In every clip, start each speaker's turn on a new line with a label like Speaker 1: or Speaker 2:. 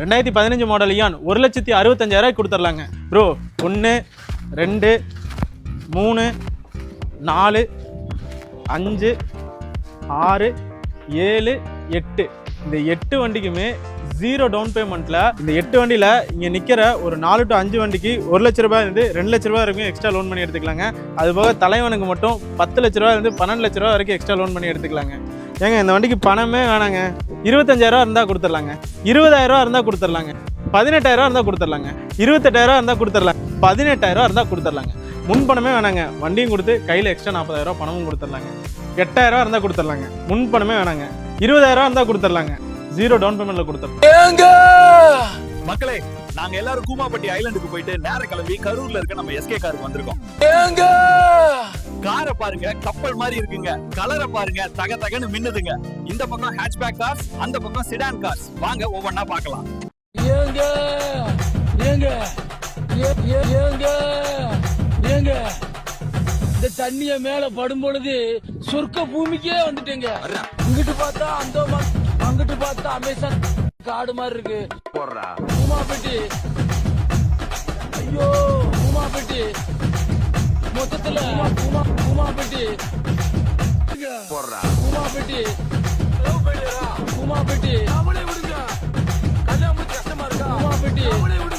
Speaker 1: ரெண்டாயிரத்தி பதினஞ்சு model Ian ஒரு லட்சத்தி அறுபத்தஞ்சாயிரம் கொடுத்துர்லாங்க. ப்ரோ ஒன்று ரெண்டு மூணு நாலு அஞ்சு ஆறு ஏழு எட்டு. இந்த எட்டு வண்டிக்குமே ஜீரோ டவுன் பேமெண்ட்டில் இந்த எட்டு வண்டியில் இங்கே நிற்கிற ஒரு நாலு டு அஞ்சு வண்டிக்கு ஒரு லட்ச ரூபாய் இருந்து ரெண்டு லட்ச ரூபாய் வரைக்கும் எக்ஸ்ட்ரா லோன் பண்ணி எடுத்துக்கலாங்க. அது போக தலைவனுக்கு மட்டும் பத்து லட்ச ரூபாய் இருந்து பன்னெண்டு லட்ச ரூபாய் வரைக்கும் எக்ஸ்ட்ரா லோன் பண்ணி எடுத்துக்கலாங்க. ஏங்க இந்த வண்டிக்கு பணமே வேணாங்க. இருபத்தஞ்சாயிரரூவா இருந்தால் கொடுத்துர்லாங்க. இருபதாயிரரூவா இருந்தால் கொடுத்துடலாங்க பதினெட்டாயிரரூவா இருந்தால் கொடுத்துடலாங்க இருபத்தெட்டாயிரரூவா இருந்தால் கொடுத்துடலாம் பதினெட்டாயிரரூவா இருந்தால் கொடுத்துர்லாங்க. முன்பணமே வேணாங்க. வண்டியும் கொடுத்து கையில் எக்ஸ்ட்ரா நாற்பதாயிரரூவா பணமும் கொடுத்துர்லாங்க. எட்டாயிரம் இருந்தால் கொடுத்துர்லாங்க. முன்பணமே வேணாங்க. இருபதாயிரரூவா இருந்தால் கொடுத்துர்லாங்க. ஜீரோ டவுன் பேமெண்ட்டில் கொடுத்துடலாம்
Speaker 2: மக்களே நாங்க எல்லாரும் கூமாப்பட்டி ஐலாண்டுக்கு போயிட்டு நேர கிளம்பி கரூர்ல இருக்க நம்ம எஸ்கே காருக்கு வந்திருக்கோம். காரை பாருங்க கப்பல் மாதிரி இருக்குங்க. கலரை பாருங்க தக தகன்னு மின்னுதுங்க. இந்த பக்கம் ஹேட்ச்பேக் கார்ஸ் அந்த பக்கம் சிடான் கார்ஸ் வாங்க ஒவ்வொன்னா பார்க்கலாம்.
Speaker 3: ஏங்க? ஏங்க? ஏங்க? ஏங்க? இந்த தண்ணிய மேல படும் பொழுது சொர்க்க பூமிக்கே வந்துட்டேங்க. இங்கிட்டு பார்த்தா அந்த அங்கிட்டு பார்த்தா அமேசான். காடு மாதிரி இருக்கு. பூமாப்பட்டி ஐயோ பூமாப்பட்டி மொத்தத்துல பூமா பூமாப்பட்டி பூமாப்பட்டி பூமாப்பட்டி அவளே விடுங்க. கல்யாணம் கஷ்டமா இருக்கா? கூமாப்பட்டி அவளே விடுங்க.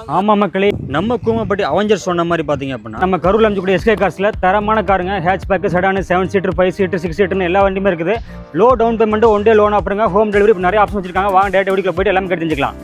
Speaker 3: ஆமாம்
Speaker 4: ஆமா மக்களே நம்ம கூமப்பட்டி அவஞ்சர் சொன்ன மாதிரி பார்த்தீங்க அப்படின்னா நம்ம கரூர் அமைச்சக்கூடிய எஸ்கே கார்ஸில் தரமான காருங்க hatchback sedan seven seater five seater six சீட்டர்னு எல்லா வண்டியுமே இருக்குது. Low down payment one day loan அப்புறங்க ஹோம் டெலிவரி நிறைய ஆப்ஷன் வச்சிருக்காங்க. வாங்க டேட்டா வீடியோ போயிட்டு எல்லாமே கேட்டு தெரிஞ்சுக்கலாம்.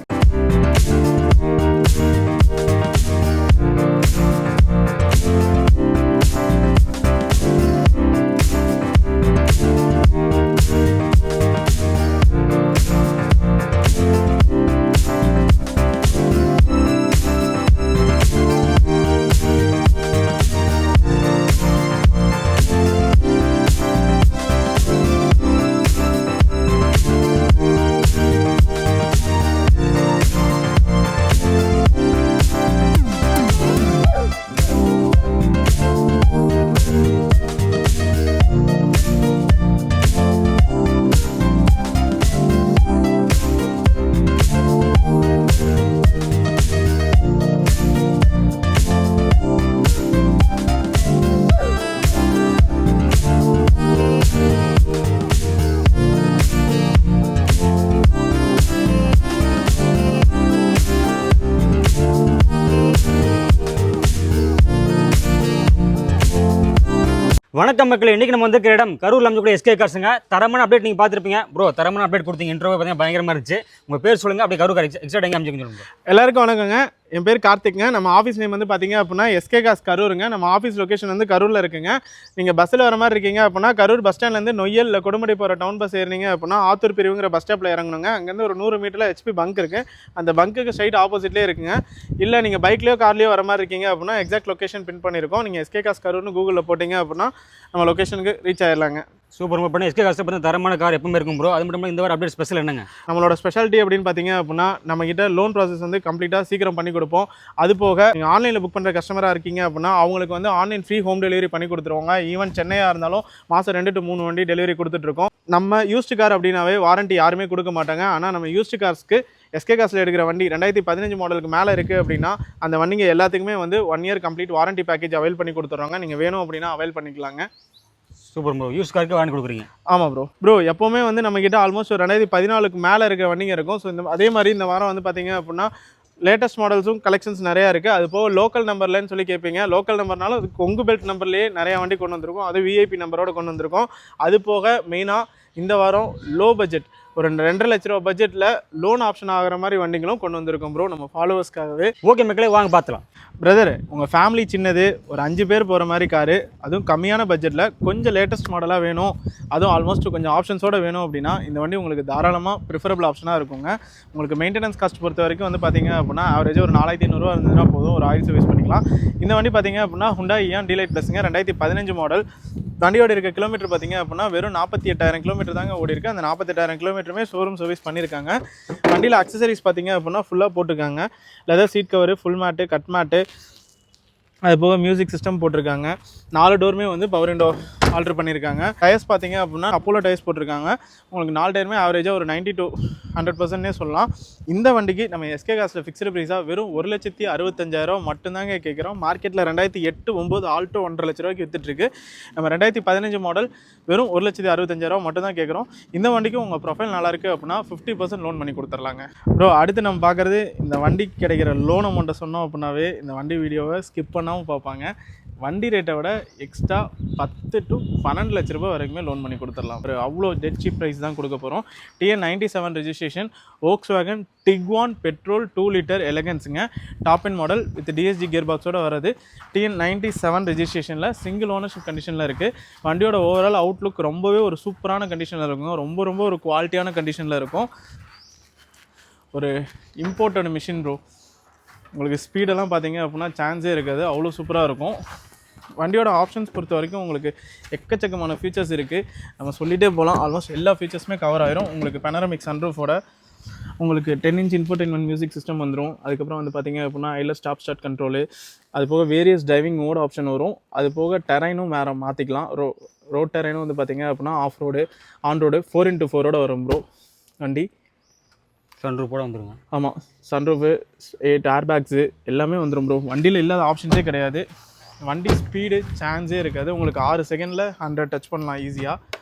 Speaker 4: வணக்கம் மக்கள் இன்னைக்கு நம்ம வந்து இடம் கரூர் அமைச்சக்கூடிய எஸ்கே கார்ஸுங்க தரமான அப்டேட் நீங்கள் பார்த்துருப்பீங்க. ப்ரோ தரமான அப்டேட் கொடுத்தீங்க. இன்ட்ரோ பார்த்தீங்கன்னா பயங்கரமாக இருந்துச்சு. உங்கள் பேர் சொல்லுங்க அப்படியே கரூர் கார் எக்ஸ்ட்ரா எங்கே அமைச்சுங்க சொல்லுங்க
Speaker 1: எல்லாருக்கும் வணக்கங்க. என் பேர் கார்த்திக்ங்க. நம்ம ஆஃபீஸ் நேம் வந்து பார்த்தீங்க அப்படின்னா எஸ்கே காஸ் கரூருங்க. நம்ம ஆஃபீஸ் லொக்கேஷன் வந்து கரூரில் இருக்குங்க. நீங்கள் பஸ்ஸில் வர மாதிரி இருக்கீங்க அப்படின்னா கரூர் பஸ் ஸ்டாண்ட்லேருந்து நொய்யலில் கொடுமுடி போகிற டவுன் பஸ் ஏறினீங்க அப்படின்னா ஆத்தூர் பிரிவுங்கிற பஸ் ஸ்டாப்பில் இறங்கணுங்க. அங்கேருந்து ஒரு நூறு மீட்டரில் ஹெச்பி பங்க் இருக்குது அந்த பங்க்குக்கு ஸ்ட்ரைட் ஆப்போசிட்லேயே இருக்குங்க. இல்லை நீங்கள் பைக்லேயோ கார்லேயோ வர மாதிரி இருக்கீங்க அப்படின்னா எக்ஸாக்ட் லொக்கேஷன் பின் பண்ணியிருக்கோம் நீங்கள் எஸ்கே காஸ் கரூர்னு கூகுளில் போட்டிங்க அப்படின்னா நம்ம லொகேஷனுக்கு ரீச் ஆயிடலாங்க
Speaker 4: சூப்பர் ப்ரோ பண்ணி எஸ்கே காசு பார்த்தா தரமான கார் எப்பவுமே இருக்கும் ப்ரோ அது மட்டும் இல்லாமல் இந்த வாரம் அப்டேட் ஸ்பெஷல் என்னங்க?
Speaker 1: நம்மளோட ஸ்பெஷாலிட்டி அப்படின்னு பார்த்தீங்க அப்படின்னா நம்ம கிட்ட லோன் ப்ராசஸ் வந்து கம்ப்ளீட்டாக சீக்கிரம் பண்ணி கொடுப்போம். அது போக நீங்கள் ஆன்லைனில் புக் பண்ணுற கஸ்டமராக இருக்கீங்க அப்படின்னா அவங்களுக்கு வந்து ஆன்லைன் ஃப்ரீ ஹோம் டெலிவரி பண்ணி கொடுத்துருவாங்க. ஈவன் சென்னையாக இருந்தாலும் மாதம் ரெண்டு டு மூணு வண்டி டெலிவரி கொடுத்துட்ருக்கோம் நம்ம யூஸ்டு கார் அப்படின்னாவே வாரண்டி யாருமே கொடுக்க மாட்டாங்க. ஆனால் நம்ம யூஸ்டு கார்ஸ்க்கு எஸ்கே காசில் எடுக்கிற வண்டி ரெண்டாயிரத்தி பதினஞ்சு மாடலுக்கு மேலே இருக்குது அப்படின்னா அந்த வண்டிங்க எல்லாத்துக்குமே வந்து one year complete warranty package avail பண்ணி கொடுத்துட்றாங்க. நீங்கள் வேணும் அப்படின்னா அவைல் பண்ணிக்கலாங்க.
Speaker 4: சூப்பர் ப்ரோ யூஸ் காருக்கு வாங்கி கொடுக்குறீங்க.
Speaker 1: ஆமாம் ப்ரோ ப்ரோ எப்போவுமே வந்து நம்மக்கிட்ட ஆல்மோஸ்ட் ஒரு ரெண்டாயிரத்தி பதினாலுக்கு மேலே இருக்கிற வண்டிங்க இருக்கும். ஸோ இந்த அதே மாதிரி இந்த வாரம் வந்து பார்த்தீங்க அப்படின்னா லேட்டஸ்ட் மாடல்ஸும் கலெக்ஷன்ஸ் நிறையா இருக்குது அது போக லோக்கல் நம்பர்லன்னு சொல்லி கேட்பீங்க லோக்கல் நம்பர்னாலும் அது கொங்கு பெல்ட் நம்பர்லேயே நிறையா வண்டி கொண்டு வந்திருக்கோம். அது விஐபி நம்பரோட கொண்டு வந்திருக்கோம். அது போக மெயினாக இந்த வாரம் லோ பட்ஜெட் ஒரு ரெண்டு- ரெண்டரை லட்ச ரூபா பட்ஜெட்டில் லோன் ஆப்ஷன் ஆகிற மாதிரி வண்டிகளும் கொண்டு வந்திருக்கோம் ப்ரோ நம்ம ஃபாலோவர்ஸ்க்காகவே
Speaker 4: ஓகே மக்களே வாங்க பார்த்துலாம்
Speaker 1: பிரதர் உங்கள் ஃபேமிலி சின்னது ஒரு அஞ்சு பேர் போகிற மாதிரி காரு அதுவும் கம்மியான பட்ஜெட்டில் கொஞ்சம் லேட்டஸ்ட் மாடலாக வேணும். அதுவும் ஆல்மோஸ்ட் கொஞ்சம் ஆப்ஷன்ஸோட வேணும் அப்படின்னா இந்த வண்டி உங்களுக்கு தாராளமாக ப்ரிஃபரபிள் ஆப்ஷனாக இருக்குங்க. உங்களுக்கு மெயின்டெனன்ஸ் காஸ்ட் பொறுத்த வரைக்கும் வந்து பார்த்தீங்க அப்படின்னா ஆவரேஜ் ஒரு நாலாயிரத்தி ஐநூறுரூவா இருந்ததுன்னா போதும் ஒரு ஆயில் சர்வீஸ் பண்ணிக்கலாம். இந்த வண்டி பார்த்தீங்க அப்படின்னா ஹுண்டா இயான் டீலைட் ப்ளஸுங்க ரெண்டாயிரத்தி பதினஞ்சு மாடல் வண்டியோட இருக்க கிலோமீட்டர் பார்த்தீங்க அப்படின்னா வெறும் நாற்பத்தி எட்டாயிரம் கிலோமீட்டர் தாங்க ஓடி இருக்கு. அந்த நாற்பத்தெட்டாயிரம் கிலோமீட்டருமே ஷோரூம் சர்வீஸ் பண்ணியிருக்காங்க. வண்டியில் அக்சசரிஸ் பார்த்தீங்க அப்படின்னா ஃபுல்லாக போட்டிருக்காங்க. Leather seat cover full mat cut mat அது போக மியூசிக் சிஸ்டம் போட்டிருக்காங்க. நாலு டோருமே வந்து பவர் விண்டோ ஆல்டர் பண்ணியிருக்காங்க. டயர்ஸ் பார்த்தீங்க அப்படின்னா அப்போலோ டயர்ஸ் போட்டிருக்காங்க. உங்களுக்கு நாலு டயருமே ஆவரேஜாக ஒரு நைன்ட்டி டூ ஹண்ட்ரட் பர்சன்ட்னே சொல்லலாம். இந்த வண்டிக்கு நம்ம எஸ்கே காசில் ஃபிக்ஸ்டு ப்ரைஸாக வெறும் ஒரு லட்சத்தி அறுபத்தஞ்சாயிரம் மட்டும்தாங்க கேட்குறோம். மார்க்கெட்டில் ரெண்டாயிரத்தி எட்டு ஒம்பது ஆல்டோ ஒன்றரை லட்ச ரூபாய்க்கு வித்துட்ருக்கு நம்ம ரெண்டாயிரத்தி பதினஞ்சு மாடல் வெறும் ஒரு லட்சத்தி அறுபத்தஞ்சாயிரம் மட்டும் தான் கேட்குறோம். இந்த வண்டிக்கு உங்கள் ப்ரொஃபைல் நல்லா இருக்குது அப்படின்னா ஃபிஃப்டி பர்சன்ட் லோன் பண்ணி கொடுத்துர்லாங்க ப்ரோ அடுத்து நம்ம பார்க்குறது இந்த வண்டிக்கு கிடைக்கிற லோன் அமௌண்ட்டை சொன்னோம் அப்படின்னாவே இந்த வண்டி வீடியோவை ஸ்கிப் பண்ணால் பண்ணாமல் பார்ப்பாங்க. வண்டி ரேட்டை விட எக்ஸ்ட்ரா பத்து டு பன்னெண்டு லட்ச ரூபாய் வரைக்குமே லோன் பண்ணி கொடுத்துடலாம். ஒரு அவ்வளோ டெட் சீப் ப்ரைஸ் தான் கொடுக்க போகிறோம் TN ninety seven registration Volkswagen Tiguan petrol two litre எலகன்ஸுங்க top in model with DSG gear பாக்ஸோட வரது டிஎன் நைன்டி செவன் ரெஜிஸ்ட்ரேஷனில் சிங்கிள் ஓனர்ஷிப் கண்டிஷனில் இருக்குது வண்டியோட ஓவரால் அவுட்லுக் ரொம்பவே ஒரு சூப்பரான கண்டிஷனில் இருக்குங்க. ரொம்ப ரொம்ப ஒரு குவாலிட்டியான கண்டிஷனில் இருக்கும். ஒரு இம்போர்ட்டட் மிஷின் ப்ரோ உங்களுக்கு ஸ்பீடெல்லாம் பார்த்தீங்க அப்படின்னா சான்ஸே இருக்காது. அவ்வளோ சூப்பராக இருக்கும். வண்டியோட ஆப்ஷன்ஸ் பொறுத்த வரைக்கும் உங்களுக்கு எக்கச்சக்கமான ஃபீச்சர்ஸ் இருக்குது நம்ம சொல்லிகிட்டே போகலாம் ஆல்மோஸ்ட் எல்லா ஃபீச்சர்ஸுமே கவர் ஆயிரும். உங்களுக்கு பெனரமிக் சன்ரூஃபோட உங்களுக்கு ten inch infotainment music system வந்துடும் அதுக்கப்புறம் வந்து பார்த்தீங்க அப்படின்னா ஐல ஸ்டாப் ஸ்டார்ட் கண்ட்ரோலு அது போக வேரியஸ் டிரைவிங் மோட் ஆப்ஷன் வரும். அது போக டெரைனும் வேறு மாற்றிக்கலாம் ரோ ரோட் டெரைனும் வந்து பார்த்தீங்க அப்படின்னா off road on road four into four வரும் ப்ரோ வண்டி.
Speaker 4: சன்ரூப் போட வந்துருங்க.
Speaker 1: ஆமாம் சன்ரூஃபு எயிட் ஏர் பேக்ஸு எல்லாமே வந்துடும் ப்ரோ வண்டியில் இல்லாத ஆப்ஷன்ஸே கிடையாது. வண்டி ஸ்பீடு சான்ஸே இருக்காது. உங்களுக்கு ஆறு செகண்டில் ஹண்ட்ரட் டச் பண்ணலாம் ஈஸியாக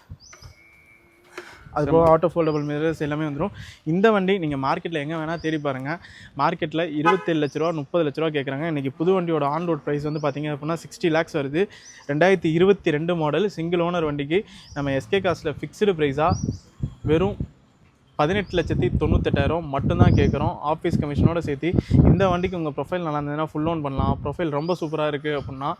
Speaker 1: அது போக ஆட்டோ ஃபோல்டபுள் மிரர்ஸ் எல்லாமே வந்துடும் இந்த வண்டி நீங்கள் மார்க்கெட்டில் எங்கே வேணால் தேடி பாருங்கள் மார்க்கெட்டில் இருபத்தேழு லட்ச ரூபா முப்பது லட்ச ரூபா கேட்குறாங்க இன்றைக்கி புது வண்டியோட ஆன் ரோட் ப்ரைஸ் வந்து பார்த்தீங்க அப்படின்னா சிக்ஸ்டி லேக்ஸ் வருது. ரெண்டாயிரத்தி இருபத்தி ரெண்டு மாடல் சிங்கிள் ஓனர் வண்டிக்கு நம்ம எஸ்கே காஸ்ட்டில் ஃபிக்ஸ்டு ப்ரைஸாக வெறும் பதினெட்டு லட்சத்தி தொண்ணூத்தெட்டாயிரம் மட்டும்தான் கேட்குறோம். ஆஃபீஸ் கமிஷனோட சேர்த்து இந்த வண்டிக்கு உங்கள் ப்ரொஃபைல் நல்லா இருந்ததுன்னா ஃபுல் லோன் பண்ணலாம். ப்ரொஃபைல் ரொம்ப சூப்பராக இருக்குது அப்படின்னா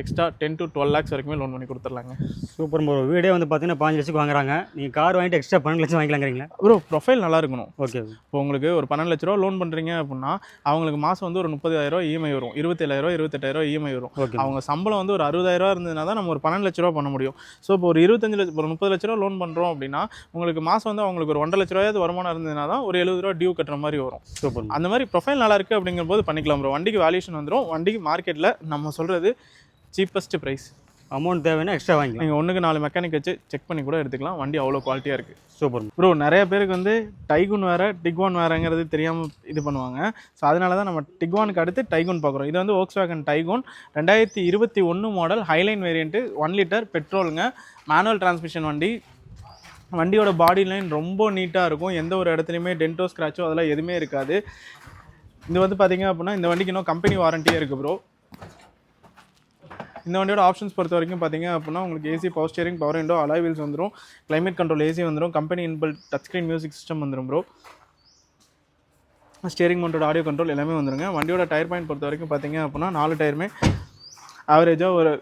Speaker 1: extra ten to twelve lakhs வரைக்குமே லோன் பண்ணி கொடுத்துர்லாங்க
Speaker 4: சூப்பர் ப்ரோ வீடே வந்து பார்த்தீங்கன்னா பாஞ்சு லட்சத்துக்கு வாங்குறாங்க. நீங்கள் கார் வாங்கிட்டு எக்ஸ்ட்ரா பன்னெண்டு லட்சம் வாங்கிக்கலாங்கிறீங்களா?
Speaker 1: ப்ரோ ப்ரொஃபைல் நல்லா இருக்கணும்.
Speaker 4: ஓகே
Speaker 1: இப்போ உங்களுக்கு ஒரு பன்னெண்டு லட்ச ரூபா லோன் பண்ணுறீங்க அப்படின்னா அவங்களுக்கு மாதம் வந்து ஒரு முப்பதாயிரம் இஎம்ஐ வரும். இருபத்தேழாயிரம் இருபத்தெட்டாயிரம் இஎம்ஐ வரும்.
Speaker 4: ஓகே
Speaker 1: அவங்க சம்பளம் வந்து ஒரு அறுபதாயிரம் இருந்ததுனா தான் நம்ம ஒரு பன்னெண்டு லட்ச ரூபா பண்ண முடியும். ஸோ இப்போ ஒரு இருபத்தஞ்சு லட்சம் ஒரு முப்பது லட்ச ரூபா லோன் பண்ணுறோம் அப்படின்னா உங்களுக்கு மாதம் வந்து அவங்களுக்கு ஒரு ஒன்றரை லட்ச ரூபாயாவது வருமானம் இருந்ததுனா தான் ஒரு எழுபது ரூபா டியூ கட்டுற மாதிரி வரும்.
Speaker 4: சூப்பர்
Speaker 1: அந்த மாதிரி ப்ரொஃபைல் நல்லா இருக்குது அப்படிங்கிற போது பண்ணிக்கலாம் ப்ரோ வண்டிக்கு வேல்யூஷன் வந்துடும் வண்டிக்கு மார்க்கெட்டில் நம்ம சொல்கிறது சீப்பஸ்ட் ப்ரைஸ்
Speaker 4: அமௌண்ட் தேவைன்னா எக்ஸ்ட்ரா வாங்கிக்கலாம்.
Speaker 1: நீங்கள் ஒன்றுக்கு நாலு மெக்கானிக் வச்சு செக் பண்ணி கூட எடுத்துக்கலாம். வண்டி அவ்வளோ குவாலிட்டியாக இருக்குது
Speaker 4: சூப்பர்
Speaker 1: ப்ரோ நிறைய பேருக்கு வந்து டைகுன் வேறு டிக்வான் வேறுங்கிறது தெரியாமல் இது பண்ணுவாங்க. ஸோ அதனால தான் நம்ம டிக்வானுக்கு அடுத்து டைகுன் பார்க்குறோம். இது வந்து ஓக்ஸ் வேகன் டைகுன் ரெண்டாயிரத்தி இருபத்தி ஒன்று model Highline variant one litre பெட்ரோலுங்க manual transmission வண்டி. வண்டியோட பாடி லைன் ரொம்ப நீட்டாக இருக்கும். எந்த ஒரு இடத்துலையுமே டென்டோ ஸ்க்ராச்சோ அதெல்லாம் எதுவுமே இருக்காது. இது வந்து பார்த்தீங்க அப்படின்னா இந்த வண்டிக்கு இன்னும் கம்பெனி வாரண்டியே இருக்குது ப்ரோ இந்த வண்டியோட ஆப்ஷன்ஸ் பொறுத்த வரைக்கும் பார்த்தீங்க அப்படின்னா உங்களுக்கு AC power steering power window alloy wheels வந்துடும் கிளைமேட் கண்ட்ரோல் ஏசி வந்துடும் company inbuilt touch screen music system வந்துடும் ப்ரோ ஸ்டியரிங் மவுண்டோட ஆடியோ கண்ட்ரோல் எல்லாமே வந்துருங்க. வண்டியோட டயர் பாயிண்ட் பொறுத்த வரைக்கும் பார்த்தீங்க அப்படின்னா நாலு டயருமே ஆவரேஜாக ஒரு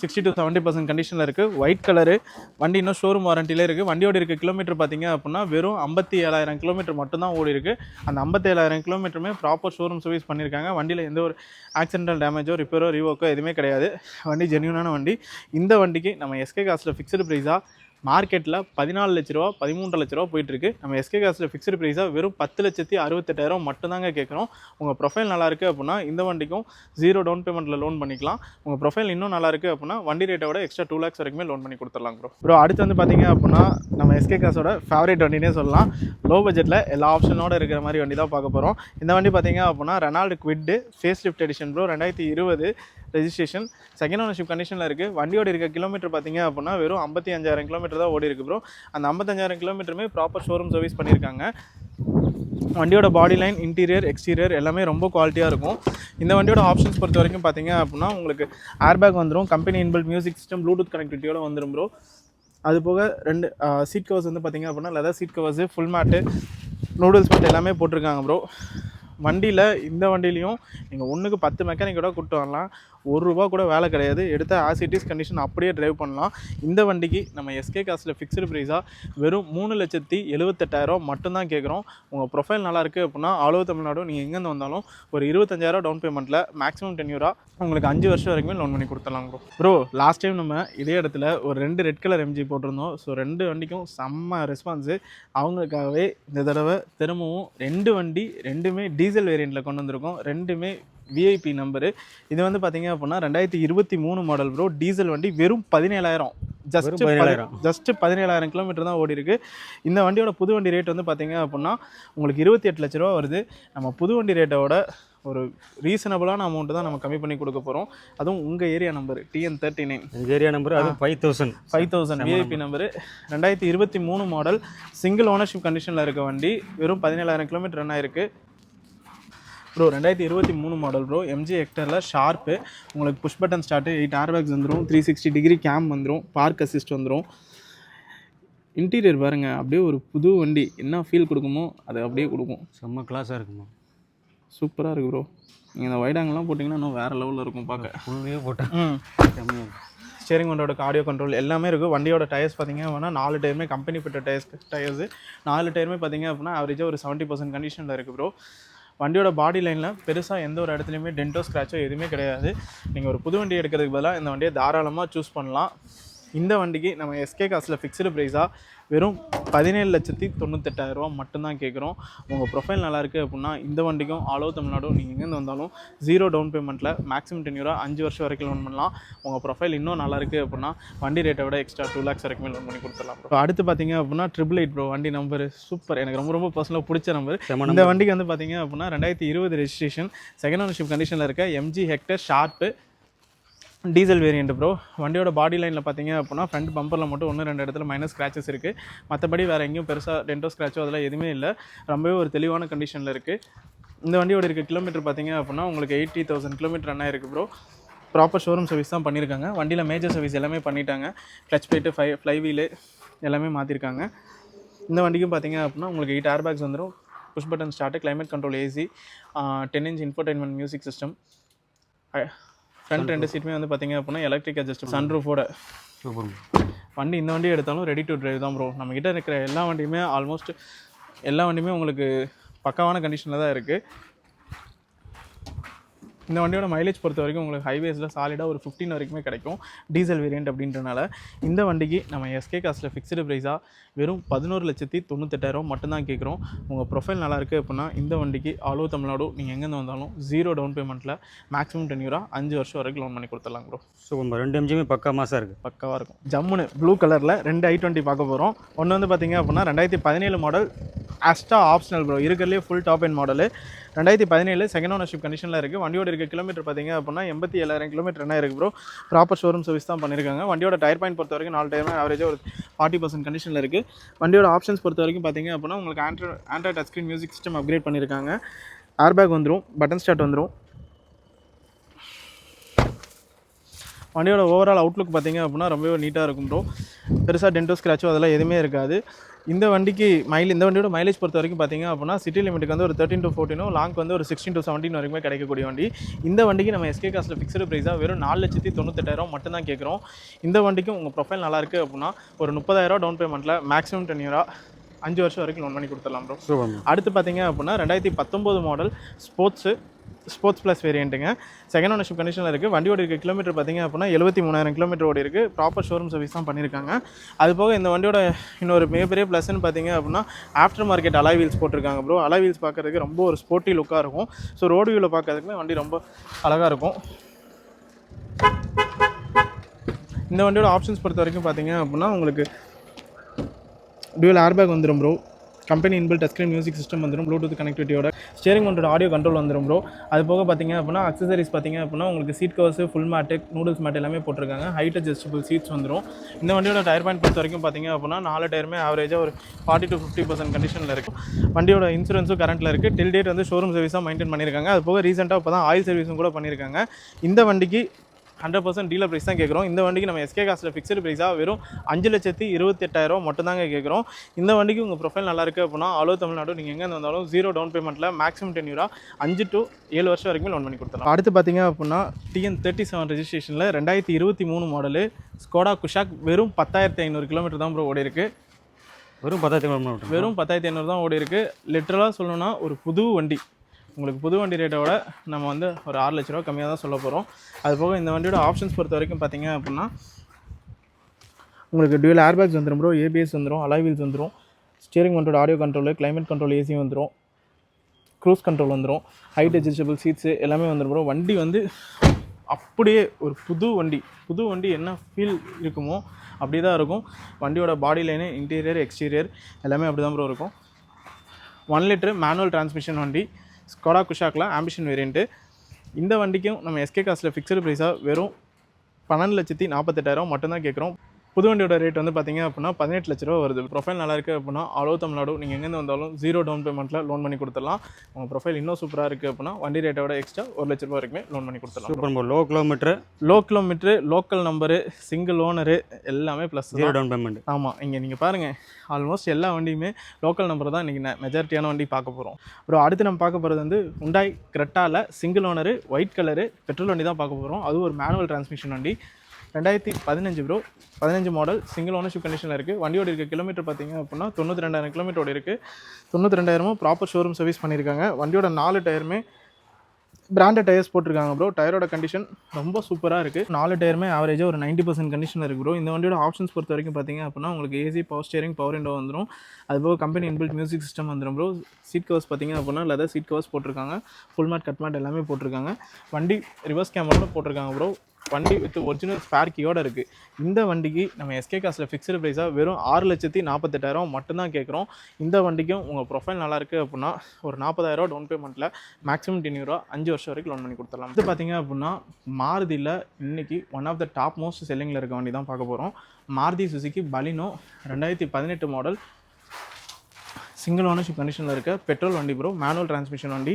Speaker 1: சிக்ஸ்டி டு செவன்ட்டி பர்சன்ட் கண்டிஷனில் இருக்குது ஒயிட் கலரு வண்டி இன்னும் ஷோரூம் வாரண்டியில் இருக்குது வண்டியோட இருக்க கிலோமீட்டர் பார்த்தீங்க அப்படின்னா வெறும் ஐம்பத்தி ஏழாயிரம் கிலோமீட்டர் மட்டும்தான் ஓடி இருக்குது அந்த ஐம்பத்தி ஏழாயிரம் கிலோமீட்டருமே ப்ராப்பர் ஷோரூம் சர்வீஸ் பண்ணியிருக்காங்க வண்டியில் எந்த ஒரு ஆக்சிடென்டல் டேமேஜோ ரிப்பேரோ ரீவோக்கோ எதுவுமே கிடையாது. வண்டி ஜென்யூனான வண்டி. இந்த வண்டிக்கு நம்ம எஸ்கே காசில் ஃபிக்ஸ்டு ப்ரைஸாக மார்க்கெட்டில் பதினாலு லட்ச ரூபா பதிமூன்று லட்ச ரூபா போயிட்டுருக்கு. நம்ம எஸ்கே காசில் ஃபிக்ஸ்டு ப்ரைஸாக வெறும் பத்து லட்சத்தி அறுபத்தெட்டாயிரம் மட்டும்தாங்க கேட்குறோம் உங்கள் ப்ரொஃபைல் நல்லாயிருக்கு அப்படின்னா இந்த வண்டிக்கும் ஜீரோ டவுன் பேமெண்ட்டில் லோன் பண்ணிக்கலாம். உங்கள் ப்ரொஃபைல் இன்னும் நல்லா இருக்குது அப்படின்னா வண்டி ரேட்டை விட எக்ஸ்ட்ரா டூ லேக்ஸ் வரைக்குமே லோன் பண்ணி கொடுத்துடலாம் ப்ரோ ப்ரோ அடுத்து வந்து பார்த்தீங்க அப்படின்னா நம்ம எஸ்கே காசோட ஃபேவரேட் வண்டினே சொல்லலாம். லோ பட்ஜெட்டில் எல்லா ஆப்ஷனோட இருக்கிற மாதிரி வண்டி தான் பார்க்க போகிறோம் இந்த வண்டி பார்த்தீங்க அப்படின்னா Renault Kwid face lift edition bro ரெண்டாயிரத்தி இருபது ரெஜிஸ்ட்ரேஷன் செகண்ட் ஓனர்ஷிப் கண்டிஷனில் இருக்குது வண்டியோட இருக்க கிலோமீட்டர் பார்த்தீங்க அப்படின்னா வெறும் ஐம்பத்தி அஞ்சாயிரம் கிலோமீட்டர் தான் ஓடி இருக்கு ப்ரோ அந்த ஐம்பத்தஞ்சாயிரம் கிலோமீட்டருமே ப்ராப்பர் ஷோரூம் சர்வீஸ் பண்ணியிருக்காங்க. வண்டியோட பாடி லைன் இன்டீரியர் எக்ஸ்டீரியர் எல்லாமே ரொம்ப குவாலிட்டியாக இருக்கும். இந்த வண்டியோட ஆப்ஷன்ஸ் பொறுத்த வரைக்கும் பார்த்தீங்க அப்படின்னா உங்களுக்கு ஏர்பேக் வந்துடும் company inbuilt music system bluetooth கனெக்டிவிட்டியோட வந்துடும் ப்ரோ அது போக ரெண்டு சீட் கவர்ஸ் வந்து பார்த்திங்க அப்படின்னா leather seat covers full mat noodles mat எல்லாமே போட்டிருக்காங்க ப்ரோ வண்டியில் இந்த வண்டிலையும் நீங்கள் ஒன்றுக்கு பத்து மெக்கானிக்கோட கூப்பிட்டு வரலாம். ஒரு ரூபா கூட வேலை கிடையாது. எடுத்த ஆசிட்டிஸ் கண்டிஷன் அப்படியே டிரைவ் பண்ணலாம். இந்த வண்டிக்கு நம்ம எஸ்கே காசில் ஃபிக்ஸ்டு ப்ரைஸாக வெறும் மூணு லட்சத்தி எழுபத்தெட்டாயிரம் மட்டும்தான் கேட்குறோம். உங்கள் ப்ரொஃபைல் நல்லா இருக்குது அப்படின்னா ஆல் ஓவர் தமிழ்நாடு நீங்கள் எங்கேருந்து வந்தாலும் ஒரு இருபத்தஞ்சாயிரம் டவுன் பேமெண்ட்டில் மேக்ஸிமம் டென்யூராக உங்களுக்கு அஞ்சு வருஷம் வரைக்குமே லோன் பண்ணி கொடுத்துடலாம் ப்ரோ ப்ரோ லாஸ்ட் டைம் நம்ம இதே இடத்துல ஒரு ரெண்டு ரெட் கலர் எம்ஜி போட்டிருந்தோம். ஸோ ரெண்டு வண்டிக்கும் செம்ம ரெஸ்பான்ஸு அவங்களுக்காகவே இந்த தடவை திரும்பவும் ரெண்டு வண்டி ரெண்டுமே டீசல் வேரியண்ட்டில் கொண்டு வந்திருக்கோம். ரெண்டுமே விஐபி நம்பரு இது வந்து பார்த்தீங்க அப்படின்னா ரெண்டாயிரத்தி இருபத்தி மூணு மாடல் ப்ரோ டீசல் வண்டி வெறும் பதினேழாயிரம். ஜஸ்ட்
Speaker 4: வெறும் 17,000.
Speaker 1: ஜஸ்ட் பதினேழாயிரம் கிலோமீட்டர் தான் ஓடி இருக்கு. இந்த வண்டியோட புது வண்டி ரேட் வந்து பார்த்தீங்க அப்படின்னா உங்களுக்கு இருபத்தி எட்டு லட்ச ரூபா வருது. நம்ம புது வண்டி ரேட்டோட ஒரு ரீசனபிளான அமௌண்ட்டு தான் நம்ம கம்மி பண்ணி கொடுக்க போகிறோம் அதுவும் உங்கள் area number TN thirty nine
Speaker 4: எங்கள் ஏரியா நம்பர் அது five thousand
Speaker 1: five thousand VIP number ரெண்டாயிரத்தி இருபத்தி மூணு மாடல் சிங்கிள் ஓனர்ஷிப் கண்டிஷனில் இருக்க வண்டி வெறும் பதினேழாயிரம் கிலோமீட்டர் ரன் ஆயிருக்கு. ப்ரோ ரெண்டாயிரத்தி இருபத்தி மூணு மாடல் ப்ரோ எம்ஜி ஹெக்டரில் ஷார்ப்பு உங்களுக்கு push button start eight airbags வந்துடும் த்ரீ சிக்ஸ்டி டிகிரி கேம் வந்துடும் பார்க் அசிஸ்ட் வந்துடும் இன்டீரியர் பாருங்கள் அப்படியே ஒரு புது வண்டி. என்ன ஃபீல் கொடுக்குமோ அது அப்படியே கொடுக்கும்.
Speaker 4: செம்ம கிளாஸாக இருக்குமா?
Speaker 1: சூப்பராக இருக்குது ப்ரோ நீங்கள் இந்த வைடாங்கெல்லாம் போட்டிங்கன்னா இன்னும் வேறு லெவலில் இருக்கும் பார்க்க.
Speaker 4: ஃபுல்லே போட்டேன் இருக்கும்
Speaker 1: ஸ்டேரிங் வண்டியோட ஆடியோ கண்ட்ரோல் எல்லாமே இருக்குது வண்டியோட டயர்ஸ் பார்த்தீங்க அப்படின்னா நாலு டயருமே கம்பெனி பிட்ட டயர்ஸ் டயர்ஸ் நாலு டயருமே பார்த்தீங்க அப்படின்னா ஆவரேஜாக ஒரு செவன்ட்டி பர்சன்ட் கண்டிஷனில் இருக்குது ப்ரோ வண்டியோட பாடி லைனில் பெருசாக எந்த ஒரு இடத்துலையுமே டென்டோ ஸ்க்ராச்சோ எதுவுமே கிடையாது. நீங்கள் ஒரு புது வண்டி எடுக்கிறதுக்கு பதிலாக இந்த வண்டியை தாராளமாக சூஸ் பண்ணலாம். இந்த வண்டிக்கு நம்ம எஸ்கே காசில் ஃபிக்ஸ்டு ப்ரைஸாக வெறும் பதினேழு லட்சத்தி தொண்ணூத்தெட்டாயிரம் ரூபா மட்டும்தான் கேட்குறோம். உங்கள் ப்ரொஃபைல் நல்லா இருக்குது அப்படின்னா இந்த வண்டிக்கும் ஆல் தமிழ்நாடும் நீங்கள் எங்கேருந்து வந்தாலும் ஜீரோ டவுன் பேமெண்ட்டில் மேக்ஸிமம் டென் யூரோ அஞ்சு வருஷம் வரைக்கும் லோன் பண்ணலாம். உங்கள் ப்ரொஃபைல் இன்னும் நல்லா இருக்குது அப்படின்னா வண்டி ரேட்டை விட எக்ஸ்ட்ரா டூ லேக்ஸ் வரைக்கும் லோன் பண்ணி கொடுத்துடலாம் ப்ரோ அடுத்து பார்த்தீங்க அப்படின்னா ட்ரிபிள் எயிட் ப்ரோ வண்டி நம்பர் சூப்பர் எனக்கு ரொம்ப ரொம்ப பர்சனலாக பிடிச்ச நம்பர் இந்த வண்டிக்கு வந்து பார்த்தீங்க அப்படின்னா ரெண்டாயிரத்தி இருபது ரெஜிஸ்ட்ரேஷன் செகண்ட் ஓனர்ஷிப் கண்டிஷனில் இருக்க MG Hector sharp diesel variant bro வண்டியோட பாடி லைனில் பார்த்தீங்க அப்படின்னா ஃப்ரண்ட் பம்பரில் மட்டும் ஒன்று ரெண்டு இடத்துல மைனஸ் ஸ்க்ராச்சஸ் இருக்குது மற்றபடி வேறு எங்கேயும் பெருசாக டென்டோ ஸ்க்ராச்சோ அதெல்லாம் எதுவுமே இல்லை. ரொம்பவே ஒரு தெளிவான கண்டிஷனில் இருக்குது இந்த வண்டியோட இருக்க கிலோமீட்டர் பார்த்தீங்க அப்படின்னா உங்களுக்கு எயிட்டி தௌசண்ட் கிலோமீட்டர் என்ன இருக்குது ப்ரோ ப்ராப்பர் ஷோரூம் சர்வீஸ் தான் பண்ணியிருக்காங்க வண்டியில் மேஜர் சர்வீஸ் எல்லாமே பண்ணிட்டாங்க. கிளச் பிளேட்டு ஃபை ஃப்ளை வீலு எல்லாமே மாற்றிருக்காங்க இந்த வண்டிக்கும் பார்த்தீங்க அப்படின்னா உங்களுக்கு எயிட் ஏர் பேக்ஸ் வந்துடும் push button start climate control AC ten inch infotainment music system front ரெண்டு சீட்டுமே வந்து பார்த்தீங்க அப்படின்னா எலக்ட்ரிக் அட்ஜஸ்ட் சன்ரூஃபோட
Speaker 4: சூப்பர்
Speaker 1: வண்டி இந்த வண்டி எடுத்தாலும் ரெடி டு டிரைவ் தான் ப்ரோ நம்மக்கிட்ட இருக்கிற எல்லா வண்டியுமே ஆல்மோஸ்ட் எல்லா வண்டியுமே உங்களுக்கு பக்காவான கண்டிஷனில் தான் இருக்குது இந்த வண்டியோட மைலேஜ் பொறுத்த வரைக்கும் உங்களுக்கு ஹைவேஸில் சாலிடாக ஒரு 15 வரைக்குமே கிடைக்கும். டீசல் வேரியண்ட் அப்படின்றனால இந்த வண்டிக்கு நம்ம எஸ்கே காஸ்ட்டில் ஃபிக்ஸ்டு ப்ரைஸாக வெறும் பதினோரு லட்சத்தி தொண்ணூத்தெட்டாயிரம் மட்டும்தான் கேட்குறோம். உங்கள் ப்ரொஃபைல் நல்லா இருக்குது அப்படின்னா இந்த வண்டிக்கு ஆல் ஓவர் தமிழ்நாடு நீங்கள் எங்கேருந்து வந்தாலும் ஜீரோ டவுன் பேமெண்ட்டில் மேக்ஸிமம் டென் யூரா அஞ்சு வருஷம் வரைக்கும் லோன் பண்ணி கொடுத்துடலாம் ப்ரோ
Speaker 4: சூப்பர் ரெண்டு எம்ஜியுமே பக்கா மாசாக இருக்குது
Speaker 1: பக்காவாக இருக்கும். ஜம்முன்னு ப்ளூ கலரில் ரெண்டு ஐ டுவெண்ட்டி பார்க்க போகிறோம் ஒன்று வந்து பார்த்தீங்க அப்படின்னா ரெண்டாயிரத்தி பதினேழு மாடல் அஸ்டா ஆப்ஷனல் ப்ரோ இருக்கிறதுலே ஃபுல் டாப் எண்ட் மாடலு ரெண்டாயிரத்தி பதினேழு செகண்ட் ஓனர்ஷிப் கண்டிஷனில் இருக்குது வண்டியோட இருக்க கிலோமீட்டர் பார்த்திங்க அப்படின்னா எண்பத்தி ஏழாயிரம் கிலோமீட்டர் என்ன இருக்குது ப்ரோ ப்ராப்பர் ஷோரூம் சர்வீஸ் தான் பண்ணியிருக்காங்க வண்டியோட டயர் பாயிண்ட் பொறுத்த வரைக்கும் நாலு டயர் ஆவரேஜாக ஒரு ஃபார்ட்டி பர்சன்ட் கண்டிஷனில் இருக்குது வண்டியோட ஆப்ஷன்ஸ் பொறுத்த வரைக்கும் பார்த்தீங்க அப்படின்னா உங்களுக்கு android android touch screen music system upgrade பண்ணியிருக்காங்க ஏர்பேக் வந்துடும் பட்டன் ஸ்டார்ட் வந்துடும் வண்டியோட ஓவரால் அவுட்லுக் பார்த்திங்க அப்படின்னா ரொம்பவே நீட்டாக இருக்கும் ப்ரோ பெருசாக டென்டோ ஸ்க்ராச்சோ அதெல்லாம் எதுவுமே இருக்காது. இந்த வண்டிக்கு மைல் இந்த வண்டியோட மைலேஜ் பொறுத்த வரைக்கும் பார்த்தீங்க அப்படின்னா சிட்டி லிமிட்டுக்கு வந்து ஒரு தேர்ட்டின் டு ஃபோர்ட்டினோ லாங்க் வந்து ஒரு சிக்ஸ்டீன் டு செவன்டீன் வரைக்குமே கிடைக்கக்கூடிய வண்டி. இந்த வண்டிக்கு நம்ம எஸ்கே காஸ்ட்டில் ஃபிக்ஸ்டு ப்ரைஸாக வெறும் நாலு லட்சத்தி தொண்ணூத்தெட்டாயிரம் மட்டும் தான் கேட்குறோம் இந்த வண்டிக்கும் உங்கள் ப்ரொஃபைல் நல்லா இருக்குது அப்படின்னா ஒரு முப்பதாயிரம் டவுன் பேமெண்ட்டில் மேக்ஸிமம் டென் இயரா அஞ்சு வருஷம் வரைக்கும் லோன் பண்ணி கொடுத்துடலாம் ப்ரோ அடுத்து பார்த்தீங்க அப்படின்னா ரெண்டாயிரத்தி பத்தொம்போது மாடல் ஸ்போர்ட்ஸு ஸ்போர்ட்ஸ் ப்ளஸ் வேரியண்ட்டுங்க செகண்ட் ஓனர்ஷிப் கண்டிஷனில் இருக்குது வண்டியோட இருக்க கிலோமீட்டர் பார்த்தீங்க அப்படின்னா எழுபத்தி மூணாயிரம் கிலோமீட்டர் ஓடி இருக்குது ப்ராப்பர் ஷோரூம் சர்வீஸ் தான் பண்ணியிருக்காங்க. அது போக இந்த வண்டியோட இன்னொரு மிகப்பெரிய ப்ளஸ்ன்னு பார்த்தீங்க அப்படின்னா ஆஃப்டர் மார்க்கெட் அலாய் வீல்ஸ் போட்டிருக்காங்க ப்ரோ அலாய் வீல்ஸ் பார்க்குறதுக்கு ரொம்ப ஒரு ஸ்போர்ட்டி லுக்காக இருக்கும். ஸோ ரோடு வியூவில் பார்க்குறதுக்குமே வண்டி ரொம்ப அழகாக இருக்கும். இந்த வண்டியோட ஆப்ஷன்ஸ் பொறுத்த வரைக்கும் பார்த்தீங்க அப்படின்னா உங்களுக்கு டியூல் ஏர்பேக் வந்துடும் bro company inbuilt touchscreen music system வந்துடும் ப்ளூடூத் கனெக்டிவிட்டியோட ஸ்டேரிங் ஒன்றோட ஆடியோ கண்ட்ரோல் வந்துடும் ப்ரோ அது போக பார்த்தீங்க அப்படின்னா அக்சசரிஸ் பார்த்தீங்க அப்படின்னா உங்களுக்கு seat covers full mat noodles mat எல்லாமே போட்டிருக்காங்க. ஹைட் அட்ஜஸ்டபிள் சீட்ஸ் வந்துடும் இந்த வண்டியோட டயர் பாயிண்ட் பொறுத்த வரைக்கும் பார்த்தீங்க அப்படின்னா நாலு டயருமே ஆவரேஜாக ஒரு ஃபார்ட்டி டு ஃபிஃப்டி பர்சன்ட் கண்டிஷனில் இருக்கும் வண்டியோட இன்சூரன்ஸும் கரண்ட்டில் இருக்குது டில் டேட் வந்து ஷோரூம் சர்வீஸாக மெயின்டைன் பண்ணியிருக்காங்க. அது போக ரீசெண்டாக இப்போ தான் ஆயில் சர்வீஸும் கூட பண்ணியிருக்காங்க. இந்த வண்டிக்கு ஹண்ட்ரட் பர்சன்ட் டீலர் ப்ரைஸ் தான் கேட்குறோம் இந்த வண்டிக்கு நம்ம எஸ்கே காஸ்ட்டில் ஃபிக்ஸ்டு ப்ரைஸாக வெறும் அஞ்சு லட்சத்தி இருபத்தெட்டாயிரம் மட்டும் தாங்க கேட்குறோம் இந்த வண்டிக்கு உங்கள் ப்ரொஃபைல் நல்லா இருக்குது அப்படின்னா ஆலோ தமிழ்நாடு நீங்கள் எங்கே வந்தாலும் ஜீரோ டவுன் பேமெண்ட்டில் மேக்ஸிமம் டென் யூரா அஞ்சு டு ஏழு வருஷம் வரைக்கும் லோன் பண்ணி கொடுத்துலாம் அடுத்து பார்த்தீங்க அப்படின்னா டிஎன் தேர்ட்டி செவன் ரெஜிஸ்ட்ரேஷனில் ரெண்டாயிரத்தி இருபத்தி மூணு மாடலு ஸ்கோடா குஷாக் வெறும் பத்தாயிரத்தி ஐநூறு கிலோமீட்டர் தான் ப்ரோ ஓடி இருக்கு
Speaker 4: வெறும் பத்தாயிரத்தி கிலோமீட்டர்
Speaker 1: வெறும் பத்தாயிரத்தி ஐநூறு தான் ஓடி இருக்கு லிட்டரலாக சொல்லணும்னா ஒரு புது வண்டி. உங்களுக்கு புது வண்டி ரேட்டை விட நம்ம வந்து ஒரு ஆறு லட்ச ரூபா கம்மியாக தான் சொல்ல போகிறோம் அது போக இந்த வண்டியோட ஆப்ஷன்ஸ் பொறுத்த வரைக்கும் பார்த்தீங்க அப்படின்னா உங்களுக்கு டியூல் ஏர் பேக்ஸ் வந்துடும் ப்ரோ ஏபிஎஸ் வந்துடும் அலாய் வீல்ஸ் வந்துடும் steering control audio control climate control AC வந்துடும் க்ரூஸ் கண்ட்ரோல் வந்துடும் ஹைட் அட்ஜஸ்டபிள் சீட்ஸு எல்லாமே வந்துடும் ப்ரோ வண்டி வந்து அப்படியே ஒரு புது வண்டி புது வண்டி என்ன ஃபீல் இருக்குமோ அப்படி தான் இருக்கும். வண்டியோட பாடி லைனு இன்டீரியர் எக்ஸ்டீரியர் எல்லாமே அப்படி தான் ப்ரோ இருக்கும். ஒன் லிட்டர் மேனுவல் டிரான்ஸ்மிஷன் வண்டி. ஸ்கோடா குஷாக்கில் ஆம்பிஷன் வேரியண்ட்டு இந்த வண்டிக்கும் நம்ம எஸ்கே காசில் ஃபிக்ஸ்டு ப்ரைஸாக வெறும் பன்னெண்டு லட்சத்தி நாற்பத்தெட்டாயிரம் மட்டும்தான் கேட்குறோம். புது வண்டியோட ரேட் வந்து பார்த்தீங்க அப்படின்னா பதினெட்டு லட்ச ரூபா வருது. ப்ரொஃபைல் நல்லா இருக்குது அப்படின்னா ஆலோ தமிழ்நாடு நீங்கள் எங்கேருந்து வந்தாலும் ஜீரோ டவுன் பேமெண்ட்டில் லோன் பண்ணி கொடுத்துடலாம். உங்கள் ப்ரொஃபைல் இன்னும் சூப்பராக இருக்குது அப்படின்னா வண்டி ரேட்டை விட எக்ஸ்ட்ரா ஒரு லட்ச ரூபா வரைக்குமே லோன் பண்ணி கொடுத்துடலாம்.
Speaker 4: Super bro low kilometre
Speaker 1: low kilometre local number single owner எல்லாமே ப்ளஸ்
Speaker 4: ஜீரோ டவுன் பேமெண்ட்
Speaker 1: ஆமாம் இங்கே நீங்கள் பாருங்கள் ஆல்மோஸ்ட் எல்லா வண்டியுமே லோக்கல் நம்பர் தான் இன்றைக்கி மெஜாரிட்டியான வண்டி பார்க்க போகிறோம் அப்புறம் அடுத்து நம்ம பார்க்க போகிறது வந்து Hyundai கிரெட்டாவில் single owner white colour petrol வண்டி தான் பார்க்க போகிறோம் அது ஒரு மேனுவல் டிரான்ஸ்மிஷன் வண்டி. ரெண்டாயிரத்தி பதினஞ்சு ப்ரோ பதினஞ்சு மாடல் சிங்கிள் ஓனர்ஷிப் கண்டிஷனில் இருக்குது வண்டியோட இருக்க கிலோமீட்டர் பார்த்தீங்க அப்படின்னா தொண்ணூற்றி ரெண்டாயிரம் கிலோமீட்டரோட இருக்குது தொண்ணூற்றி ரெண்டாயிரமும் ப்ராப்பர் ஷோரூம் சர்வீஸ் பண்ணியிருக்காங்க. வண்டியோட நாலு டயருமே பிராண்டட் டயர்ஸ் போட்டிருக்காங்க ப்ரோ டயரோட கண்டிஷன் ரொம்ப சூப்பராக இருக்குது நாலு டயருமே ஆவரேஜாக ஒரு 90% பர்சன்ட் கண்டிஷனில் இருக்குது ப்ரோ இந்த வண்டியோட ஆப்ஷன்ஸ் பொறுத்த வரைக்கும் பார்த்தீங்க அப்படின்னா உங்களுக்கு AC power steering power window வந்துடும் அதுபோக கம்பெனி இன்பில்ட் மியூசிக் சிஸ்டம் வந்துடும் ப்ரோ சீட் கவர்ஸ் பார்த்தீங்க அப்படின்னா லெதர் சீட் கவர்ஸ் போட்டிருக்காங்க. ஃபுல் மேட் கட் மேட் எல்லாமே போட்டிருக்காங்க. வண்டி ரிவர்ஸ் கேமரோட போட்டிருக்காங்க ப்ரோ வண்டி வித் ஒரிஜினல் ஸ்பேர் கீயோட இருக்குது இந்த வண்டிக்கு நம்ம எஸ்கே காசில் ஃபிக்ஸ்டு ப்ரைஸாக வெறும் ஆறு லட்சத்தி நாற்பத்தெட்டாயிரம் மட்டும்தான் கேட்குறோம் இந்த வண்டிக்கும் உங்கள் ப்ரொஃபைல் நல்லா இருக்குது அப்படின்னா ஒரு நாற்பதாயிரரூவா டவுன் பேமெண்ட்டில் மேக்ஸிமம் டென் ரூபா அஞ்சு வருஷம் வரைக்கும் லோன் பண்ணி கொடுத்துடலாம். இது பார்த்திங்க அப்படின்னா மாருதியில் இன்னைக்கு one of the top most செல்லிங்கில் இருக்க வண்டி தான் பார்க்க போகிறோம் மாருதி சுசுகி பலினோ ரெண்டாயிரத்தி பதினெட்டு மாடல் சிங்கிள் ஓனர்ஷிப் கண்டிஷனில் இருக்க பெட்ரோல் வண்டி ப்ரோ மேனுவல் டிரான்ஸ்மிஷன் வண்டி.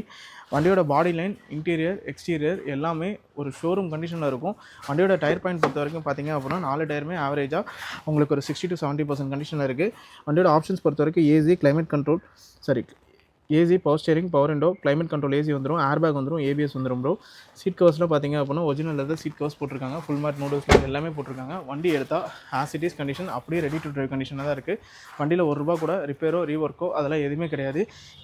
Speaker 1: வண்டியோட பாடி லைன் இன்டீரியர் எக்ஸ்டீரியர் எல்லாமே ஒரு ஷோரூம் கண்டிஷனில் இருக்கும். வண்டியோட டயர் பாயிண்ட் பொறுத்த வரைக்கும் பார்த்தீங்க அப்படின்னா நாலு டயருமே ஆவரேஜாக உங்களுக்கு ஒரு சிக்ஸ்டி டு செவன்ட்டி பர்சன்ட் கண்டிஷனில் இருக்குது வண்டியோட ஆப்ஷன்ஸ் பொறுத்த வரைக்கும் ஏசி கிளைமேட் கண்ட்ரோல் சரி AC power steering power window climate control AC வந்துடும் ஏர் பேக் வந்துடும் ஏபிஎஸ் வந்துடும் ப்ரோ சீட் கவர்ஸில் பார்த்தீங்க அப்படின்னா ஒரிஜினல் லெதர் சீட் கவர்ஸ் போட்டிருக்காங்க. ஃபுல் மேட் நூடுல்ஸ் எல்லாமே போட்டிருக்காங்க. வண்டி எடுத்தால் ஆசிட்டிஸ் கண்டிஷன் அப்படியே ரெடி டு ட்ரைவ் கண்டிஷனாக தான் இருக்குது வண்டியில் ஒரு ரூபா கூட ரிப்பேரோ ரீஒர்க்கோ அதெல்லாம் எதுவுமே கிடையாது.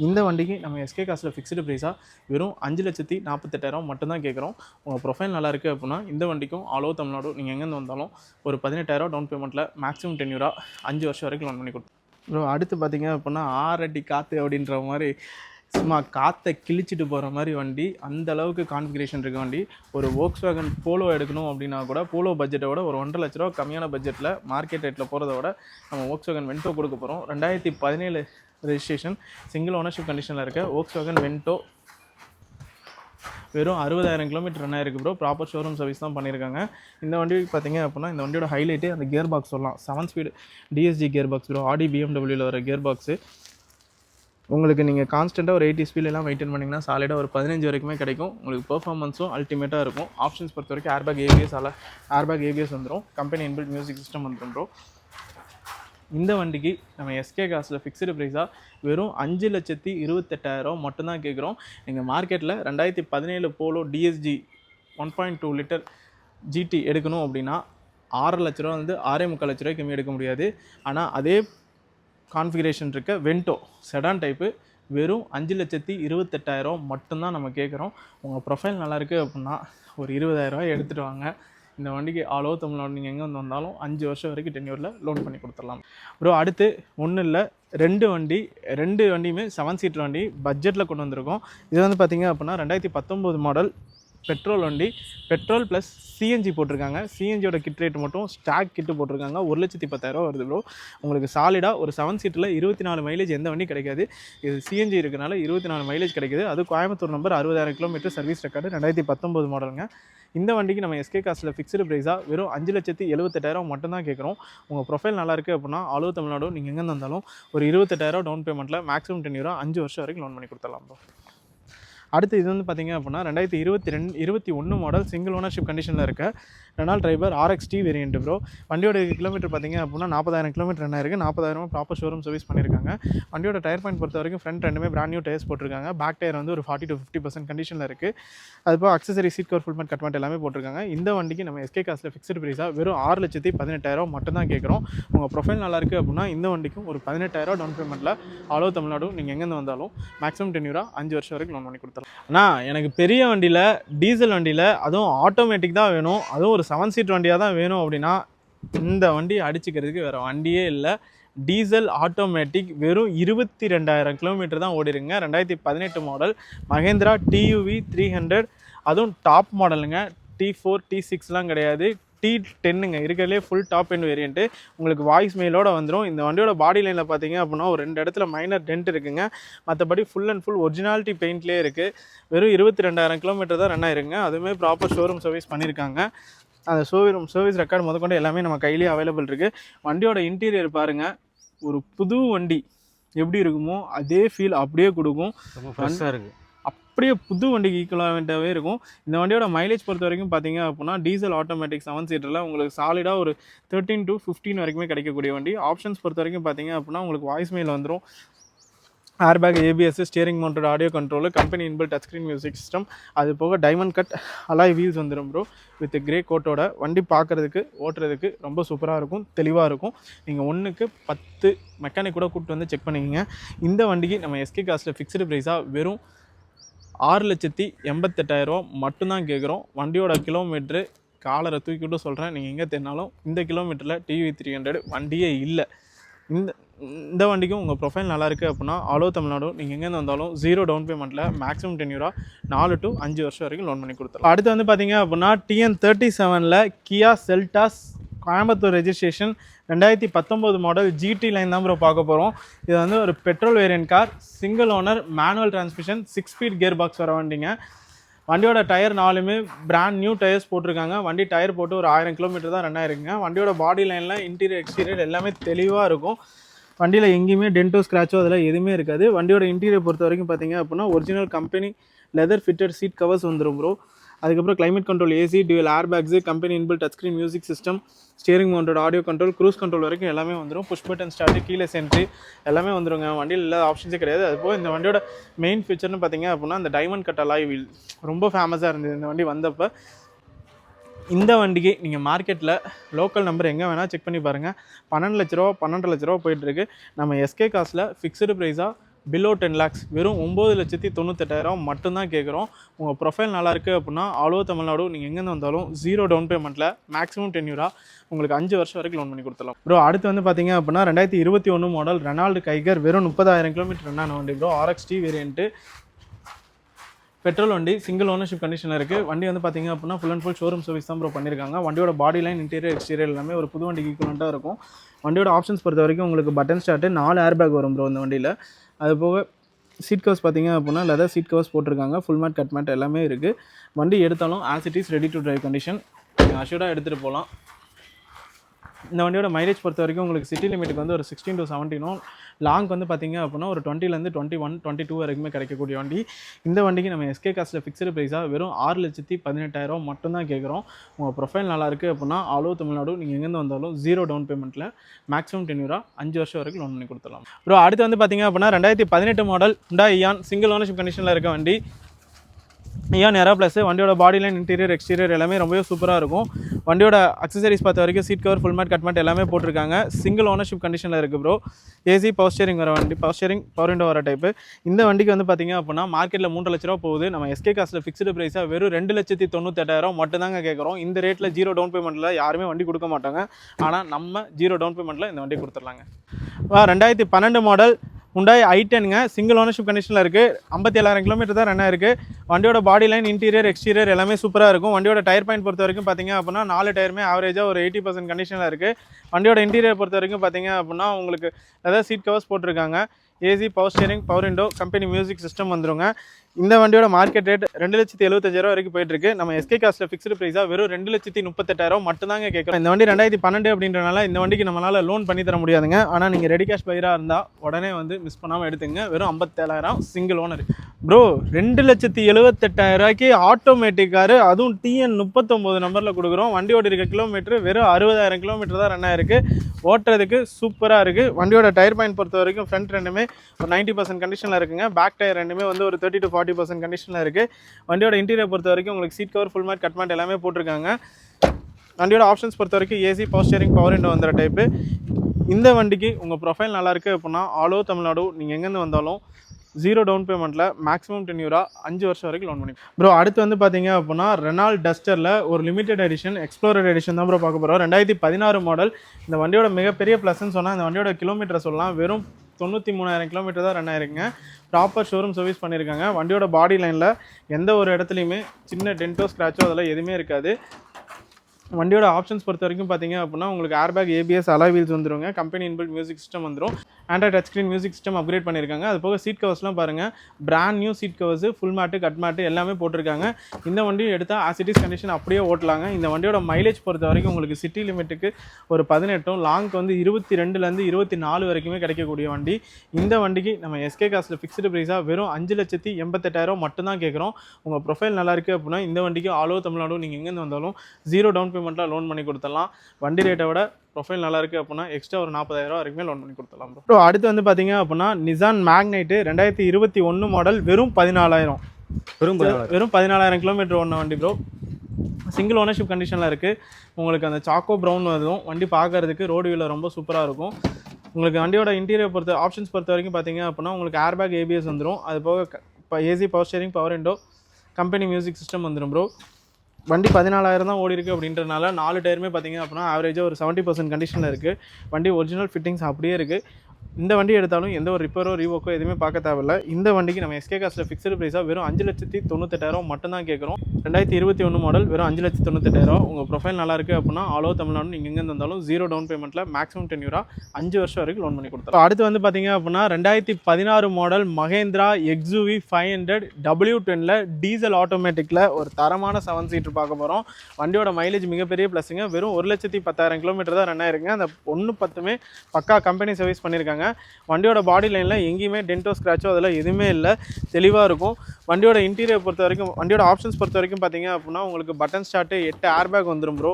Speaker 1: இந்த வண்டிக்கு நம்ம எஸ்கே காசில் ஃபிக்ஸ்டு ப்ரைஸாக வெறும் அஞ்சு லட்சத்தி நாற்பத்தெட்டாயிரம் மட்டும்தான் கேட்குறோம் உங்கள் ப்ரொஃபைல் நல்லா இருக்குது அப்படின்னா இந்த வண்டிக்கும் ஆல் ஓவர் தமிழ்நாடு நீங்கள் எங்கேருந்து வந்தாலும் ஒரு பதினெட்டாயிரம் டவுன் பேமெண்ட்டில் மேக்ஸிமம் டென்யூராக அஞ்சு வருஷம் வரைக்கும் லோன் பண்ணி கொடுத்து ப்ரோ அடுத்து பார்த்தீங்க அப்படின்னா ஆறடி காற்று அப்படின்ற மாதிரி சும்மா காற்றை கிழிச்சிட்டு போகிற மாதிரி வண்டி. அந்த அளவுக்கு கான்ஃபிகரேஷன் இருக்க வண்டி. ஒரு ஓக்ஸ் வேகன் போலோ எடுக்கணும் அப்படின்னா கூட போலோ பட்ஜெட்டை விட ஒரு ஒன்றரை லட்ச ரூபா கம்மியான பட்ஜெட்டில் மார்க்கெட் ரேட்டில் போகிறத விட நம்ம ஓக்ஸ் வேகன் வென்டோ கொடுக்க போகிறோம் ரெண்டாயிரத்தி பதினேழு ரெஜிஸ்ட்ரேஷன் சிங்கிள் ஓனர்ஷிப் கண்டிஷனில் இருக்க ஓக்ஸ் வேகன் வென்டோ வெறும் அறுபதாயிரம் கிலோமீட்டர் ரன் இருக்குது ப்ரோ ப்ராப்பர் ஷோரூம் சர்வீஸ் தான் பண்ணியிருக்காங்க இந்த வண்டி பார்த்தீங்க அப்படின்னா இந்த வண்டியோட ஹைலைட்டே அந்த கியர் பாக்ஸ் சொல்லலாம் seven speed DSG gear box bro Audi பிஎம்டபிள்யூவில் வர கியர் பாக்ஸு உங்களுக்கு நீங்கள் கான்ஸ்டண்ட்டாக ஒரு எயிட்டி ஸ்பீட்லாம் மெயின்டைன் பண்ணிங்கன்னா சாலிடாக ஒரு பதினஞ்சு வரைக்குமே கிடைக்கும். உங்களுக்கு பெர்ஃபார்மன்ஸும் அல்டிமேட்டாக இருக்கும். ஆப்ஷன்ஸ் பொறுத்த வரைக்கும் ஏர்பேக் ஏபிஎஸ் ஆல ஏர்பேக் ஏபிஎஸ் வந்துடும் கம்பெனி இன்பில்ட் மியூசிக் சிஸ்டம் வந்துடும் ப்ரோ இந்த வண்டிக்கு நம்ம எஸ்கே காசில் ஃபிக்ஸ்டு ப்ரைஸாக வெறும் அஞ்சு லட்சத்தி இருபத்தெட்டாயிரம் மட்டும்தான் கேட்குறோம் எங்கள் மார்க்கெட்டில் ரெண்டாயிரத்தி பதினேழு Polo DSG one point two litre GT எடுக்கணும் அப்படின்னா ஆறு லட்ச ரூபா வந்து ஆறே முக்கால் லட்ச ரூபாய்க்கு கம்மி எடுக்க முடியாது. ஆனால் அதே கான்ஃபிகரேஷன் இருக்க வென்டோ செடான் டைப்பு வெறும் அஞ்சு லட்சத்தி இருபத்தெட்டாயிரம் மட்டும்தான் நம்ம கேட்குறோம் உங்கள் ப்ரொஃபைல் நல்லாயிருக்கு அப்படின்னா ஒரு இருபதாயிரரூவா எடுத்துகிட்டு வாங்க. இந்த வண்டிக்கு ஆல் ஓவர் தமிழ்நாடு நீங்கள் எங்கே வந்து வந்தாலும் அஞ்சு வருஷம் வரைக்கும் டென்யூரில் லோன் பண்ணி கொடுத்துடலாம். ப்ரோ அடுத்து ஒன்றும் இல்லை ரெண்டு வண்டி ரெண்டு வண்டியுமே செவன் சீட்டர் வண்டி பட்ஜெட்டில் கொண்டு வந்திருக்கோம். இது வந்து பார்த்தீங்க அப்படின்னா ரெண்டாயிரத்தி பத்தொம்போது மாடல் பெட்ரோல் வண்டி பெட்ரோல் ப்ளஸ் சிஎன்ஜி போட்டிருக்காங்க. சிஎன்ஜியோட கிட் ரேட் மட்டும் ஸ்டாக் கிட்டு போட்டிருக்காங்க. ஒரு லட்சத்தி பத்தாயிரரூவா வருது ப்ரோ உங்களுக்கு சாலிடாக ஒரு செவன் சீட்டில் இருபத்தி நாலு மைலேஜ் எந்த வண்டி கிடைக்காது. இது சிஎன்ஜி இருக்கனால இருபத்தி நாலு மைலேஜ் கிடைக்குது. அது கோயம்புத்தூர் நம்பர் அறுபதாயிரம் கிலோமீட்டர் சர்வீஸ் ரெக்கார்டு ரெண்டாயிரத்தி பத்தொம்போது மாடலுங்க இந்த வண்டிக்கு நம்ம எஸ்கே காசில் ஃபிக்ஸ்டு ப்ரைஸாக வெறும் அஞ்சு லட்சத்தி எழுபத்தெட்டாயிரம் மட்டும்தான் கேட்குறோம். உங்கள் ப்ரொஃபைல் நல்லா இருக்குது அப்படின்னா ஆல் தமிழ்நாடு நீங்கள் எங்கே இருந்தாலும் ஒரு இருபத்தெட்டாயிரம் டவுன் பேமெண்ட்டில் மேக்ஸிமம் டென் ரூபா அஞ்சு வருஷம் வரைக்கும் லோன் பண்ணி கொடுத்துடலாம் ப்ரோ அடுத்து இது வந்து பார்த்தீங்க அப்படின்னா ரெண்டாயிரத்தி இருபத்தி ரெண்டு இருபத்தி ஒன்று மாடல் சிங்கிள் ஓனர்ஷிப் கண்டிஷனில் இருக்க Renault Triber RX T variant bro வண்டியோட கிலோமீட்டர் பார்த்திங்க அப்படின்னா நாற்பதாயிரம் கிலோமீட்டர் என்ன இருக்குது நாற்பதாயிரம் ப்ராப்பர் ஷோரூம் சர்வீஸ் பண்ணியிருக்காங்க வண்டியோட டயர் பாயிண்ட் பொறுத்த வரைக்கும் ஃப்ரண்ட் ரெண்டுமே பிராண்ட் நியூ டயர்ஸ் போட்டிருக்காங்க. பேக் டயர் வந்து ஒரு ஃபார்ட்டி டு ஃபிஃப்டி பர்சன்ட் கண்டிஷனில் இருக்குது அதுபோல் accessory seat cover full mat கட்மெண்ட் எல்லாமே போட்டிருக்காங்க. இந்த வண்டிக்கு நம்ம எஸ்கே காசில் ஃபிக்ஸ்டு ப்ரைஸாக வெறும் ஆறு லட்சத்தி பதினெட்டாயிரம் மட்டும் தான் கேட்குறோம் உங்கள் ப்ரொஃபைல் நல்லா இருக்குது அப்படின்னா இந்த வண்டிக்கும் ஒரு பதினெட்டாயிரம் டவுன் பேமெண்ட்டில் ஆலோ தமிழ்நாடு நீங்கள் எங்கேருந்து வந்தாலும் மேக்ஸிமம் டென்யூராக அஞ்சு வருஷம் வரைக்கும் லோன் பண்ணி கொடுத்துருவோம் அண்ணா எனக்கு பெரிய வண்டியில் டீசல் வண்டியில் அதுவும் ஆட்டோமேட்டிக் தான் வேணும். அதுவும் ஒரு செவன் சீட் வண்டியாக தான் வேணும் அப்படின்னா இந்த வண்டி அடிச்சுக்கிறதுக்கு வேறு வண்டியே இல்லை. டீசல் ஆட்டோமேட்டிக் வெறும் இருபத்தி ரெண்டாயிரம் கிலோமீட்டர் தான் ஓடிருங்க. ரெண்டாயிரத்தி பதினெட்டு model Mahindra TUV three hundred அதுவும் டாப் மாடலுங்க டி ஃபோர் டி சிக்ஸ்லாம் கிடையாது. டி டென்னுங்க இருக்கிறதுலே ஃபுல் டாப் எண்ட் வேரியண்ட்டு உங்களுக்கு வாய்ஸ் மெயிலோட வந்துடும் இந்த வண்டியோட பாடி லைனில் பார்த்தீங்க அப்படின்னா ஒரு ரெண்டு இடத்துல மைனர் டென்ட் இருக்குங்க. மற்றபடி ஃபுல் அண்ட் ஃபுல் ஒரிஜினாலிட்டி பெயிண்ட்லேயே இருக்குது வெறும் இருபத்தி ரெண்டாயிரம் கிலோமீட்டர் தான் ரன் ஆயிருங்க. அதுவுமே ப்ராப்பர் ஷோரூம் சர்வீஸ் பண்ணியிருக்காங்க. அந்த ஷோரூம் சர்வீஸ் ரெக்கார்ட் முதற்கொண்டு எல்லாமே நம்ம கையிலேயே அவைலபிள் இருக்குது வண்டியோட இன்டீரியர் பாருங்கள் ஒரு புது வண்டி எப்படி இருக்குமோ அதே ஃபீல் அப்படியே கொடுக்கும்.
Speaker 4: ரொம்ப ஃப்ரெஷ்ஷாக இருக்குது
Speaker 1: அப்படியே புது வண்டிக்கு ஈக்குவலாகவே இருக்கும். இந்த வண்டியோட மைலேஜ் பொறுத்த வரைக்கும் பார்த்தீங்க அப்படின்னா டீசல் ஆட்டோமேட்டிக் செவன் சீட்டரில் உங்களுக்கு சாலிடாக ஒரு தேர்ட்டின் டு ஃபிஃப்டீன் வரைக்குமே கிடைக்கக்கூடிய வண்டி. ஆப்ஷன்ஸ் பொறுத்த வரைக்கும் பார்த்தீங்க அப்படின்னா உங்களுக்கு வாய்ஸ் மெயில் வந்துடும் airbag ABS steering mounted audio control company inbuilt touch screen music system அது போக டைமண்ட் கட் அலாய் வீல்ஸ் வந்துடும் ப்ரோ வித் கிரே கோட்டோட வண்டி பார்க்குறதுக்கு ஓட்டுறதுக்கு ரொம்ப சூப்பராக இருக்கும் தெளிவாக இருக்கும். நீங்கள் ஒன்றுக்கு பத்து மெக்கானிக் கூட கூப்பிட்டு வந்து செக் பண்ணிக்கோங்க. இந்த வண்டிக்கு நம்ம எஸ்கே காஸ்ட்டில் ஃபிக்ஸ்டு ப்ரைஸாக வெறும் ஆறு லட்சத்தி எண்பத்தெட்டாயிரரூவா மட்டும்தான் கேட்குறோம். வண்டியோட கிலோமீட்ரு காலரை தூக்கிட்டு சொல்கிறேன் நீங்கள் எங்கே தேடினாலும் இந்த கிலோமீட்டரில் டிவி த்ரீ ஹண்ட்ரட் வண்டியே இல்லை. இந்த இந்த வண்டிக்கும் உங்கள் ப்ரொஃபைல் நல்லா இருக்குது அப்படின்னா ஆலோ தமிழ்நாடு நீங்கள் எங்கேருந்து வந்தாலும் ஜீரோ டவுன் பேமெண்ட்டில் மேக்ஸிமம் டென்யூரா நாலு டு அஞ்சு வருஷம் வரைக்கும் லோன் பண்ணி கொடுத்துருவோம் அடுத்து வந்து பார்த்தீங்க அப்படின்னா டிஎன் தேர்ட்டி செவனில் கியா செல்டாஸ் கோயம்புத்தூர் ரெஜிஸ்ட்ரேஷன் ரெண்டாயிரத்தி பத்தொம்போது மாடல் ஜிடி லைன் தான் ப்ரோ பார்க்க போகிறோம் இது வந்து ஒரு petrol variant car single owner manual transmission six speed gear box வர வண்டிங்க. வண்டியோட டயர் நாலுமே பிராண்ட் நியூ டயர்ஸ் போட்டிருக்காங்க. வண்டி டயர் போட்டு ஒரு ஆயிரம் கிலோமீட்டர் தான் ரன் ஆயிருக்குங்க. வண்டியோட பாடி லைனில் இன்டீரியர் எக்ஸ்டீரியர் எல்லாமே தெளிவாக இருக்கும். வண்டியில் எங்கேயுமே டென்டோ ஸ்க்ராச்சோ அதெல்லாம் எதுவுமே இருக்காது. வண்டியோட இன்டீரியர் பொறுத்த வரைக்கும் பார்த்தீங்க அப்படின்னா original company leather fitted seat covers வந்துடும் ப்ரோ அதுக்கப்புறம் climate control AC dual air bags company inbuilt touch screen music system steering mounted audio control cruise control வரைக்கும் எல்லாமே வந்துடும் புஷ் பட்டன் ஸ்டார்ட் கீழே சென்ட்ரி எல்லாமே வந்துருங்க. வண்டியில் இல்லாத ஆப்ஷன்ஸே கிடையாது. அது இந்த வண்டியோட மெயின் ஃபீச்சர்னு பார்த்தீங்க அப்படின்னா அந்த டைமண்ட் கட் அலாய் வீல் ரொம்ப ஃபேமஸாக இருந்தது இந்த வண்டி வந்தப்போ. இந்த வண்டிக்கு நீங்கள் மார்க்கெட்டில் லோக்கல் நம்பர் எங்கே வேணால் செக் பண்ணி பாருங்கள் பன்னெண்டு லட்ச ரூபா பன்னெண்டு லட்ச ரூபா போயிட்டுருக்கு நம்ம எஸ்கே காசில் ஃபிக்ஸ்டு ப்ரைஸாக பிலோ டென் லேக்ஸ் வெறும் ஒம்பது லட்சத்தி தொண்ணூத்தெட்டாயிரம் மட்டும்தான் கேட்குறோம். உங்கள் ப்ரொஃபைல் நல்லா இருக்குது அப்படின்னா ஆலோ தமிழ்நாடு நீங்கள் எங்கேருந்து வந்தாலும் ஜீரோ டவுன் பேமெண்ட்டில் மேக்ஸிமம் டென்யூரா உங்களுக்கு அஞ்சு வருஷம் வரைக்கும் லோன் பண்ணி கொடுத்துடலாம். ப்ரோ அடுத்து வந்து பார்த்தீங்க அப்படின்னா ரெண்டாயிரத்தி இருபத்தி ஒன்று மாடல் ரெனால்டு கைகர் வெறும் முப்பதாயிரம் கிலோமீட்டர் ரெண்டான ஆன வண்டி ப்ரோ ஆர்எக்ஸ்டி வேரியன்ட்டு பெட்ரோல் வண்டி சிங்கிள் ஓனர்ஷிப் கண்டிஷனில் இருக்குது வண்டி வந்து பார்த்தீங்க அப்படின்னா full and full showroom service தான் ப்ரோ பண்ணியிருக்காங்க வண்டியோட பாடி லைன் இன்டீரியர் எக்ஸ்டீரியர் எல்லாமே ஒரு புது வண்டிக்கு ஈக்குவலண்ட்டாக இருக்கும். வண்டியோட ஆப்ஷன்ஸ் பொறுத்த வரைக்கும் உங்களுக்கு பட்டன் ஸ்டார்ட்டு நாலு ஏர் பேக் வரும் ப்ரோ இந்த வண்டியில். அது போக சீட் கவர்ஸ் பார்த்தீங்க அப்படின்னா லெதர் சீட் கவர்ஸ் போட்டிருக்காங்க. ஃபுல் மேட் கட் மேட் எல்லாமே இருக்குது வண்டி எடுத்தாலும் as it is ready to drive condition அஷ்யூர்டாக எடுத்துகிட்டு போகலாம். இந்த வண்டியோட மைலேஜ் பொறுத்த வரைக்கும் உங்களுக்கு சிட்டி லிமிட்டுக்கு வந்து ஒரு சிக்ஸ்டீன் டு செவன்டீனும் லாங் வந்து பார்த்தீங்க அப்படின்னா ஒரு டுவெண்ட்டிலேருந்து டுவெண்ட்டி ஒன் டுவெண்ட்டி டூ வரைக்குமே கிடைக்கக்கூடிய வண்டி. இந்த வண்டிக்கு நம்ம எஸ்கே காஸ்ட்டில் ஃபிக்ஸ்டு ப்ரைஸாக வெறும் ஆறு லட்சத்தி பதினெட்டாயிரம் மட்டும்தான் கேட்குறோம் உங்கள் ப்ரொஃபைல் நல்லாயிருக்கு அப்படின்னா ஆலோ தமிழ்நாடு நீங்கள் எங்கேருந்து வந்தாலும் ஜீரோ டவுன் பேமெண்ட்டில் மேக்ஸிமம் டென்யூரா அஞ்சு வருஷம் வரைக்கும் லோன் பண்ணி கொடுத்துடலாம். ப்ரோ அடுத்து வந்து பார்த்தீங்க அப்படின்னா ரெண்டாயிரத்தி பதினெட்டு மாடல் உண்டா இயான் சிங்கிள் ஓனர்ஷிப் கண்டிஷனில் இருக்க வண்டி. ஏன் எரா ப்ளஸ் வண்டியோட பாடி லைன் இன்டீரியர் எக்ஸ்டீரியர் எல்லாமே ரொம்பவே சூப்பராக இருக்கும். வண்டியோட அக்சசரிஸ் பார்த்த வரைக்கும் seat cover full mat cut mat எல்லாமே போட்டிருக்காங்க. சிங்கிள் ஓனர்ஷிப் கண்டிஷனில் இருக்குது ப்ரோ ஏசி பவர் ஸ்டேரிங் வர வண்டி பவர் ஸ்டேரிங் பவர் விண்டோ வர டைப்பு இந்த வண்டிக்கு வந்து பார்த்திங்க அப்படின்னா மார்க்கெட்டில் மூன்று லட்ச ரூபா போகுது. நம்ம எஸ்கே காஸ்ட்டில் ஃபிக்ஸ்டு ப்ரைஸாக வெறும் ரெண்டு லட்சத்தி தொண்ணூத்தெட்டாயிரம் மட்டும்தாங்க கேட்குறோம் இந்த ரேட்டில் ஜீரோ டவுன் பேமெண்ட்டில் யாருமே வண்டி கொடுக்க மாட்டாங்க. ஆனால் நம்ம ஜீரோ டவுன் பேமெண்ட்டில் இந்த வண்டி கொடுத்துடலாங்க. ரெண்டாயிரத்தி பன்னெண்டு மாடல் உண்டாய் ஐ டென்ங்க சிங்கிள் ஓனர்ஷிப் கண்டிஷனில் இருக்குது ஐம்பத்தி ஏழாயிரம் கிலோமீட்டர் தான் ரன் ஆயிருக்கு வண்டியோட பாடி லைன் இன்டீரியர் எக்ஸ்டீரியர் எல்லாமே சூப்பராக இருக்கும். வண்டியோட டயர் பாயிண்ட் பொறுத்த வரைக்கும் பார்த்தீங்க அப்படின்னா நாலு டயருமே ஆவரேஜாக ஒரு எயிட்டி பர்சன்ட் கண்டிஷனில் இருக்குது வண்டியோட இன்டீரியர் பொறுத்த வரைக்கும் பார்த்தீங்க அப்படின்னா உங்களுக்கு ஏதாவது சீட் கவர்ஸ் போட்டிருக்காங்க. AC power steering power window company music system வந்துருங்க. இந்த வண்டியோட மார்க்கெட் ரேட் ரெண்டு லட்சத்தி எழுபத்தஞ்சாயிரம் வரைக்கும் போயிட்டு இருக்கு நம்ம எஸ்கே காஸ்ட்டில் ஃபிக்ஸ்டு ப்ரைஸா வெறும் ரெண்டு லட்சத்தி முப்பத்தெட்டாயிரம் மட்டும் தாங்க கேட்கறோம். இந்த வண்டி ரெண்டாயிரத்தி பன்னெண்டு அப்படின்றனால இந்த வண்டிக்கு நம்மளால் லோன் பண்ணி தர முடியாதுங்க. ஆனால் நீங்கள் ரெடி கேஷ் பயிராக இருந்தால் உடனே வந்து மிஸ் பண்ணாமல் எடுத்துங்க வெறும் ஐம்பத்தேழாயிரம் சிங்கிள் ஓனர் ப்ரோ ரெண்டு லட்சத்தி எழுபத்தெட்டாயிரம் ரூபாய்க்கு ஆட்டோமேட்டிக் காரு அதுவும் டிஎன் முப்பத்தொம்போது நம்பரில் கொடுக்குறோம். வண்டியோட இருக்க கிலோமீட்டர் வெறும் அறுபதாயிரம் கிலோமீட்டர் தான் ரன் ஆயிருக்கு. ஓட்டுறதுக்கு சூப்பராக இருக்குது வண்டியோட டயர் பாயிண்ட் பொறுத்த வரைக்கும் ஃப்ரண்ட் ரெண்டுமே ஒரு நைன்ட்டி பர்சன்ட் கண்டிஷனில் இருக்குங்க. பேக் டயர் ரெண்டுமே வந்து ஒரு தேர்ட்டி டு ஃபார்ட்டி பர்சன்ட் கண்டிஷனில் இருக்குது வண்டியோட இன்டீரியர் பொறுத்த வரைக்கும் உங்களுக்கு seat cover full mat cut mat எல்லாமே போட்டிருக்காங்க. வண்டியோட ஆப்ஷன்ஸ் பொறுத்த வரைக்கும் AC power steering power window வந்துற டைப்பு இந்த வண்டிக்கு உங்கள் ப்ரொஃபைல் நல்லா இருக்குது அப்படின்னா ஆலோ தமிழ்நாடு நீங்கள் எங்கேருந்து வந்தாலும் ஜீரோ டவுன் பேமெண்ட்டில் மேக்ஸிமம் டென்யூரா அஞ்சு வருஷம் வரைக்கும் லோன் பண்ணி ப்ரோ அடுத்து வந்து பார்த்தீங்க அப்படின்னா ரெனால் டஸ்டரில் ஒரு லிமிடெட் எடிஷன் எக்ஸ்ப்ளோரர் எடிஷன் தான் ப்ரோ பார்க்க போகிறோம் ரெண்டாயிரத்தி பதினாறு மாடல் இந்த வண்டியோட மிகப்பெரிய ப்ளஸ்ன்னு சொன்னால் இந்த வண்டியோட கிலோமீட்டர் சொல்லலாம். வெறும் தொண்ணூற்றி மூணாயிரம் கிலோமீட்டர் தான் ரன் ஆயிருக்குங்க. ப்ராப்பர் ஷோரூம் சர்வீஸ் பண்ணியிருக்காங்க. வண்டியோட பாடி லைனில் எந்த ஒரு இடத்துலையுமே சின்ன டென்ட்டோ ஸ்க்ராச்சோ அதெல்லாம் எதுவுமே இருக்காது. வண்டியோட ஆப்ஷன்ஸ் பொறுத்த வரைக்கும் பார்த்தீங்க அப்படின்னா உங்களுக்கு ஏர்பேக் ஏபிஎஸ் அலா வீல்ஸ் வந்துருங்க. கம்பெனி இன்பில்ட் மியூசிக் சிஸ்டம் வந்துடும் Android touch screen music system upgrade பண்ணியிருக்காங்க அது போக சீட் கவர்ஸ்லாம் பாருங்கள் brand new seat covers full mat cut mat எல்லாமே போட்டிருக்காங்க. இந்த வண்டி எடுத்தால் ஆசிட்டிஸ் கண்டிஷன் அப்படியே ஓட்டலாங்க. இந்த வண்டியோட மைலேஜ் பொறுத்த வரைக்கும் உங்களுக்கு சிட்டி லிமிட்டுக்கு ஒரு பதினெட்டும் லாங்க்கு வந்து இருபத்தி ரெண்டுலேருந்து இருபத்தி நாலு வரைக்குமே கிடைக்கக்கூடிய வண்டி. இந்த வண்டிக்கு நம்ம எஸ்கே காசில் ஃபிக்ஸ்டு ப்ரைஸாக வெறும் அஞ்சு லட்சத்தி எண்பத்தெட்டாயிரம் மட்டும்தான் கேட்குறோம். உங்கள் ப்ரொஃபைல் நல்லா இருக்குது அப்படின்னா இந்த வண்டிக்கு ஆலோ தமிழ்நாடு நீங்கள் எங்கேருந்து வந்தாலும் ஜீரோ டவுன் பேமெண்ட்டில் லோன் பண்ணி கொடுத்துடலாம். வண்டி ரேட்டை விட ப்ரொஃபைல் நல்லா இருக்குது அப்படின்னா எக்ஸ்ட்ரா ஒரு நாற்பதாயிரம் வரைக்குமே லோன் பண்ணி கொடுத்துடலாம் ப்ரோ ப்ரோ அடுத்து வந்து பார்த்தீங்க அப்படின்னா நிசான் மேக்னைட்டு ரெண்டாயிரத்தி இருபத்தி ஒன்று மாடல் வெறும் பதினாலாயிரம்.
Speaker 4: பெரும்
Speaker 1: வெறும் பதினாலாயிரம் கிலோமீட்டர் ஓடின வண்டி ப்ரோ சிங்கிள் ஓனர்ஷிப் கண்டிஷனில் இருக்குது உங்களுக்கு அந்த சாக்கோ ப்ரௌன் வரும் வண்டி பார்க்கறதுக்கு ரோடு வியூவில் ரொம்ப சூப்பராக இருக்கும். உங்களுக்கு வண்டியோட இன்டீரியர் பொறுத்த ஆப்ஷன்ஸ் பொறுத்த வரைக்கும் பார்த்தீங்க அப்படின்னா உங்களுக்கு ஏர்பேக் ஏபிஎஸ் வந்துடும் அது போக இப்போ AC power steering power window company music system வந்துடும் ப்ரோ வண்டி பதினாலாயிரம் தான் ஓடி இருக்கு அப்படின்றனால நாலு டயருமே பார்த்தீங்க அப்படின்னா ஆவரேஜாக ஒரு செவன்ட்டி பர்சன்ட் கண்டிஷனில் இருக்குது வண்டி ஒரிஜினல் ஃபிட்டிங்ஸ் அப்படியே இருக்குது இந்த வண்டி எடுத்தாலும் எந்த ஒரு ரிப்பேரோ ரீவோக்கோ எதுவுமே பார்க்க தேவையில்ல. இந்த வண்டிக்கு நம்ம எஸ்கே காஸ்ட்டில் ஃபிக்ஸ்டு ப்ரைஸாக வெறும் அஞ்சு லட்சத்தி தொண்ணூத்தெட்டாயிரம் மட்டும்தான் கேட்குறோம். ரெண்டாயிரத்தி இருபத்தி ஒன்று மாடல் வெறும் அஞ்சு லட்சத்தி தொண்ணூத்தெட்டாயிரம். உங்கள் ப்ரொஃபைல் நல்லா இருக்குது அப்படின்னா ஆலோ தமிழ்நாடு நீங்கள் எங்கே இருந்தாலும் ஜீரோ டவுன் பேமெண்ட்டில் மேக்ஸிமம் டென்யூரா அஞ்சு வருஷம் வரைக்கும் லோன் பண்ணி கொடுத்தோம் அடுத்து வந்து பார்த்தீங்க அப்படின்னா ரெண்டாயிரத்தி பதினாறு model Mahindra XUV five hundred W டெனில் டீசல் ஆட்டோமேட்டிக்கில் ஒரு தரமான செவன் சீட்டர் பார்க்க போகிறோம் வண்டியோட மைலேஜ் மிகப்பெரிய ப்ளஸ்ஸுங்க வெறும் ஒரு லட்சத்தி பத்தாயிரம் கிலோமீட்டர் தான் ரன் ஆயிருக்குங்க. அந்த ஒன்று பத்துமே பக்கா கம்பெனி சர்வீஸ் பண்ணியிருக்காங்க. வண்டியோட பாடி லைனில் எங்கேயுமே டென்டோ ஸ்க்ராச்சோ அதெல்லாம் எதுவுமே இல்லை. தெளிவாக இருக்கும். வண்டியோட இன்டீரியர் பொறுத்த வரைக்கும் வண்டியோட ஆப்ஷன்ஸ் பொறுத்த வரைக்கும் பார்த்தீங்க அப்படின்னா உங்களுக்கு பட்டன் ஸ்டார்ட்டு எட்டு ஏர் பேக் வந்துடும் ப்ரோ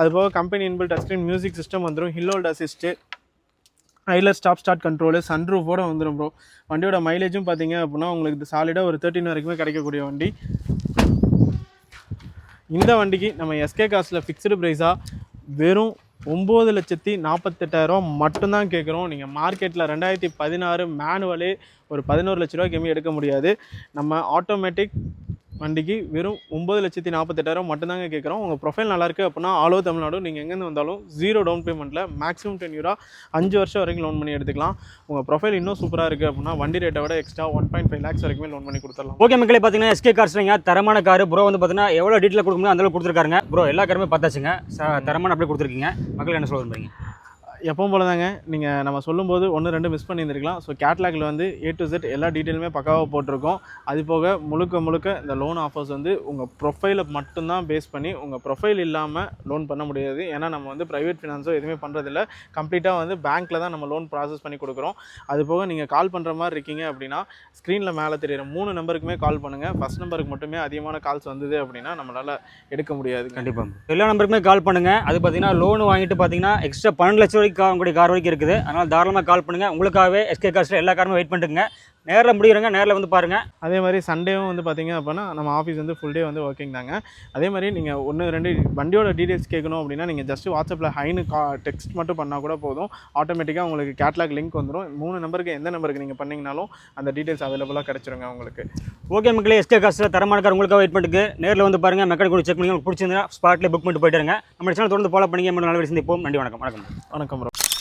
Speaker 1: அது போக company inbuilt touch screen music system வந்துடும் ஹில்லோல்ட் அசிஸ்ட்டு ஐலர் ஸ்டாப் ஸ்டார்ட் கண்ட்ரோலு சன்ரூஃபோட வந்துடும் ப்ரோ வண்டியோட மைலேஜும் பார்த்தீங்க அப்படின்னா உங்களுக்கு சாலிடாக ஒரு தேர்ட்டின் வரைக்குமே கிடைக்கக்கூடிய வண்டி. இந்த வண்டிக்கு நம்ம எஸ்கே காசில் ஃபிக்ஸ்டு ப்ரைஸாக வெறும் ஒம்பது லட்சத்தி நாற்பத்தெட்டாயிரம் மட்டும்தான் கேட்குறோம். நீங்கள் மார்க்கெட்டில் ரெண்டாயிரத்தி பதினாறு மேனுவலே ஒரு பதினோரு லட்ச ரூபாய்க்கு எடுக்க முடியாது. நம்ம ஆட்டோமேட்டிக் வண்டிக்கு வெறும் ஒம்பது லட்சத்தி நாற்பத்தெட்டாயிரம் மட்டும்தாங்க கேட்குறோம் உங்கள் ப்ரொஃபைல் நல்லாயிருக்கு அப்படின்னா ஆலோ தமிழ்நாடு நீங்கள் எங்கேருந்து வந்தாலும் ஜீரோ டவுன் பேமெண்ட்டில் மேக்ஸிமம் டென் யூரா அஞ்சு வருஷம் வரைக்கும் லோன் பண்ணி எடுத்துக்கலாம். உங்கள் ப்ரொஃபைல் இன்னும் சூப்பராக இருக்குது அப்படின்னா வண்டி ரேட்டை விட extra one point five lakhs வரைக்கும் லோன் பண்ணி கொடுத்துடலாம்.
Speaker 4: ஓகே மக்களே பார்த்தீங்கன்னா எஸ்கே கார்ஸ்லைங்க தரமான கார் ப்ரோ வந்து பார்த்தீங்கன்னா எவ்வளோ டீட்டெயில் கொடுக்கணும் அந்த அளவுக்கு கொடுத்துருக்காருங்க. ப்ரோ எல்லா காருமே பார்த்தாச்சுங்க தரமான அப்படியே கொடுத்துருக்கீங்க. மக்கள் என்ன சொல்ல விரும்புறீங்க?
Speaker 1: எப்பவும் போல தாங்க நீங்கள் நம்ம சொல்லும்போது ஒன்று ரெண்டு மிஸ் பண்ணியிருந்திருக்கலாம். ஸோ கேட்லாகில் வந்து ஏ டு செட் எல்லா டீட்டெயிலுமே பக்காவாக போட்டிருக்கோம். அது போக முழுக்க முழுக்க இந்த லோன் ஆஃபர்ஸ் வந்து உங்கள் ப்ரொஃபைலை மட்டும்தான் பேஸ் பண்ணி உங்கள் ப்ரொஃபைல் இல்லாமல் லோன் பண்ண முடியாது. ஏன்னா நம்ம வந்து ப்ரைவேட் ஃபினான்ஸோ எதுவுமே பண்ணுறதில்ல கம்ப்ளீட்டாக வந்து பேங்க்கில் தான் நம்ம லோன் ப்ராசஸ் பண்ணி கொடுக்குறோம். அது போக நீங்கள் கால் பண்ணுற மாதிரி இருக்கீங்க அப்படின்னா ஸ்க்ரீனில் மேலே தெரியுற மூணு நம்பருக்குமே கால் பண்ணுங்கள் ஃபஸ்ட் நம்பருக்கு மட்டுமே அதிகமான கால்ஸ் வந்தது அப்படின்னா நம்மளால் எடுக்க முடியாது
Speaker 4: கண்டிப்பாக எல்லா நம்பருக்குமே கால் பண்ணுங்கள் அது பார்த்தீங்கன்னா லோன் வாங்கிட்டு பார்த்தீங்கன்னா எக்ஸ்ட்ரா பன்னெண்டு லட்சம் வரைக்கும் உங்களுடைய கார் வரைக்கும் இருக்குது. அதனால் தாராளமாக கால் பண்ணுங்க. உங்களுக்காகவே எஸ்கே கார்ஸில் எல்லா காருமே வெயிட் பண்ணிட்டுங்க நேரில் முடியுறங்க நேரில் வந்து பாருங்க.
Speaker 1: அதே மாதிரி சண்டேவும் வந்து பார்த்தீங்க அப்படின்னா நம்ம ஆஃபீஸ் வந்து ஃபுல் டே வந்து ஒர்க்கிங் தாங்க. அதே மாதிரி நீங்கள் ஒன்று ரெண்டு வண்டியோட டீடைல்ஸ் கேட்கணும் அப்படின்னா நீங்கள் ஜஸ்ட் வாட்ஸ்அப்பில் ஹைனு கா டெக்ஸ்ட் மட்டும் பண்ணால் கூட போதும். ஆட்டோமேட்டிக்காக உங்களுக்கு கேட்லாக் லிங்க் வந்துடும் மூணு நம்பருக்கு எந்த நம்பருக்கு நீங்கள் பண்ணீங்கனாலும் அந்த டீடைல்ஸ் அவைலபிளாக கிடச்சிருங்க உங்களுக்கு.
Speaker 4: ஓகே மக்களே எஸ்கே காசில் தரமான கார் உங்களுக்காக வெயிட் பண்ணிட்டு நேரில் வந்து பாருங்க மெக்கானிக் கூட செக் பண்ணி உங்களுக்கு பிடிச்சிருந்தா ஸ்பாட்லேயே புக் பண்ணிட்டு போயிட்டு இருங்க. நம்ம சேனல் தொடர்ந்து ஃபாலோ பண்ணி நல்ல விஷயம் சந்திப்போம். நன்றி வணக்கம். வணக்கம்.
Speaker 1: வணக்கம்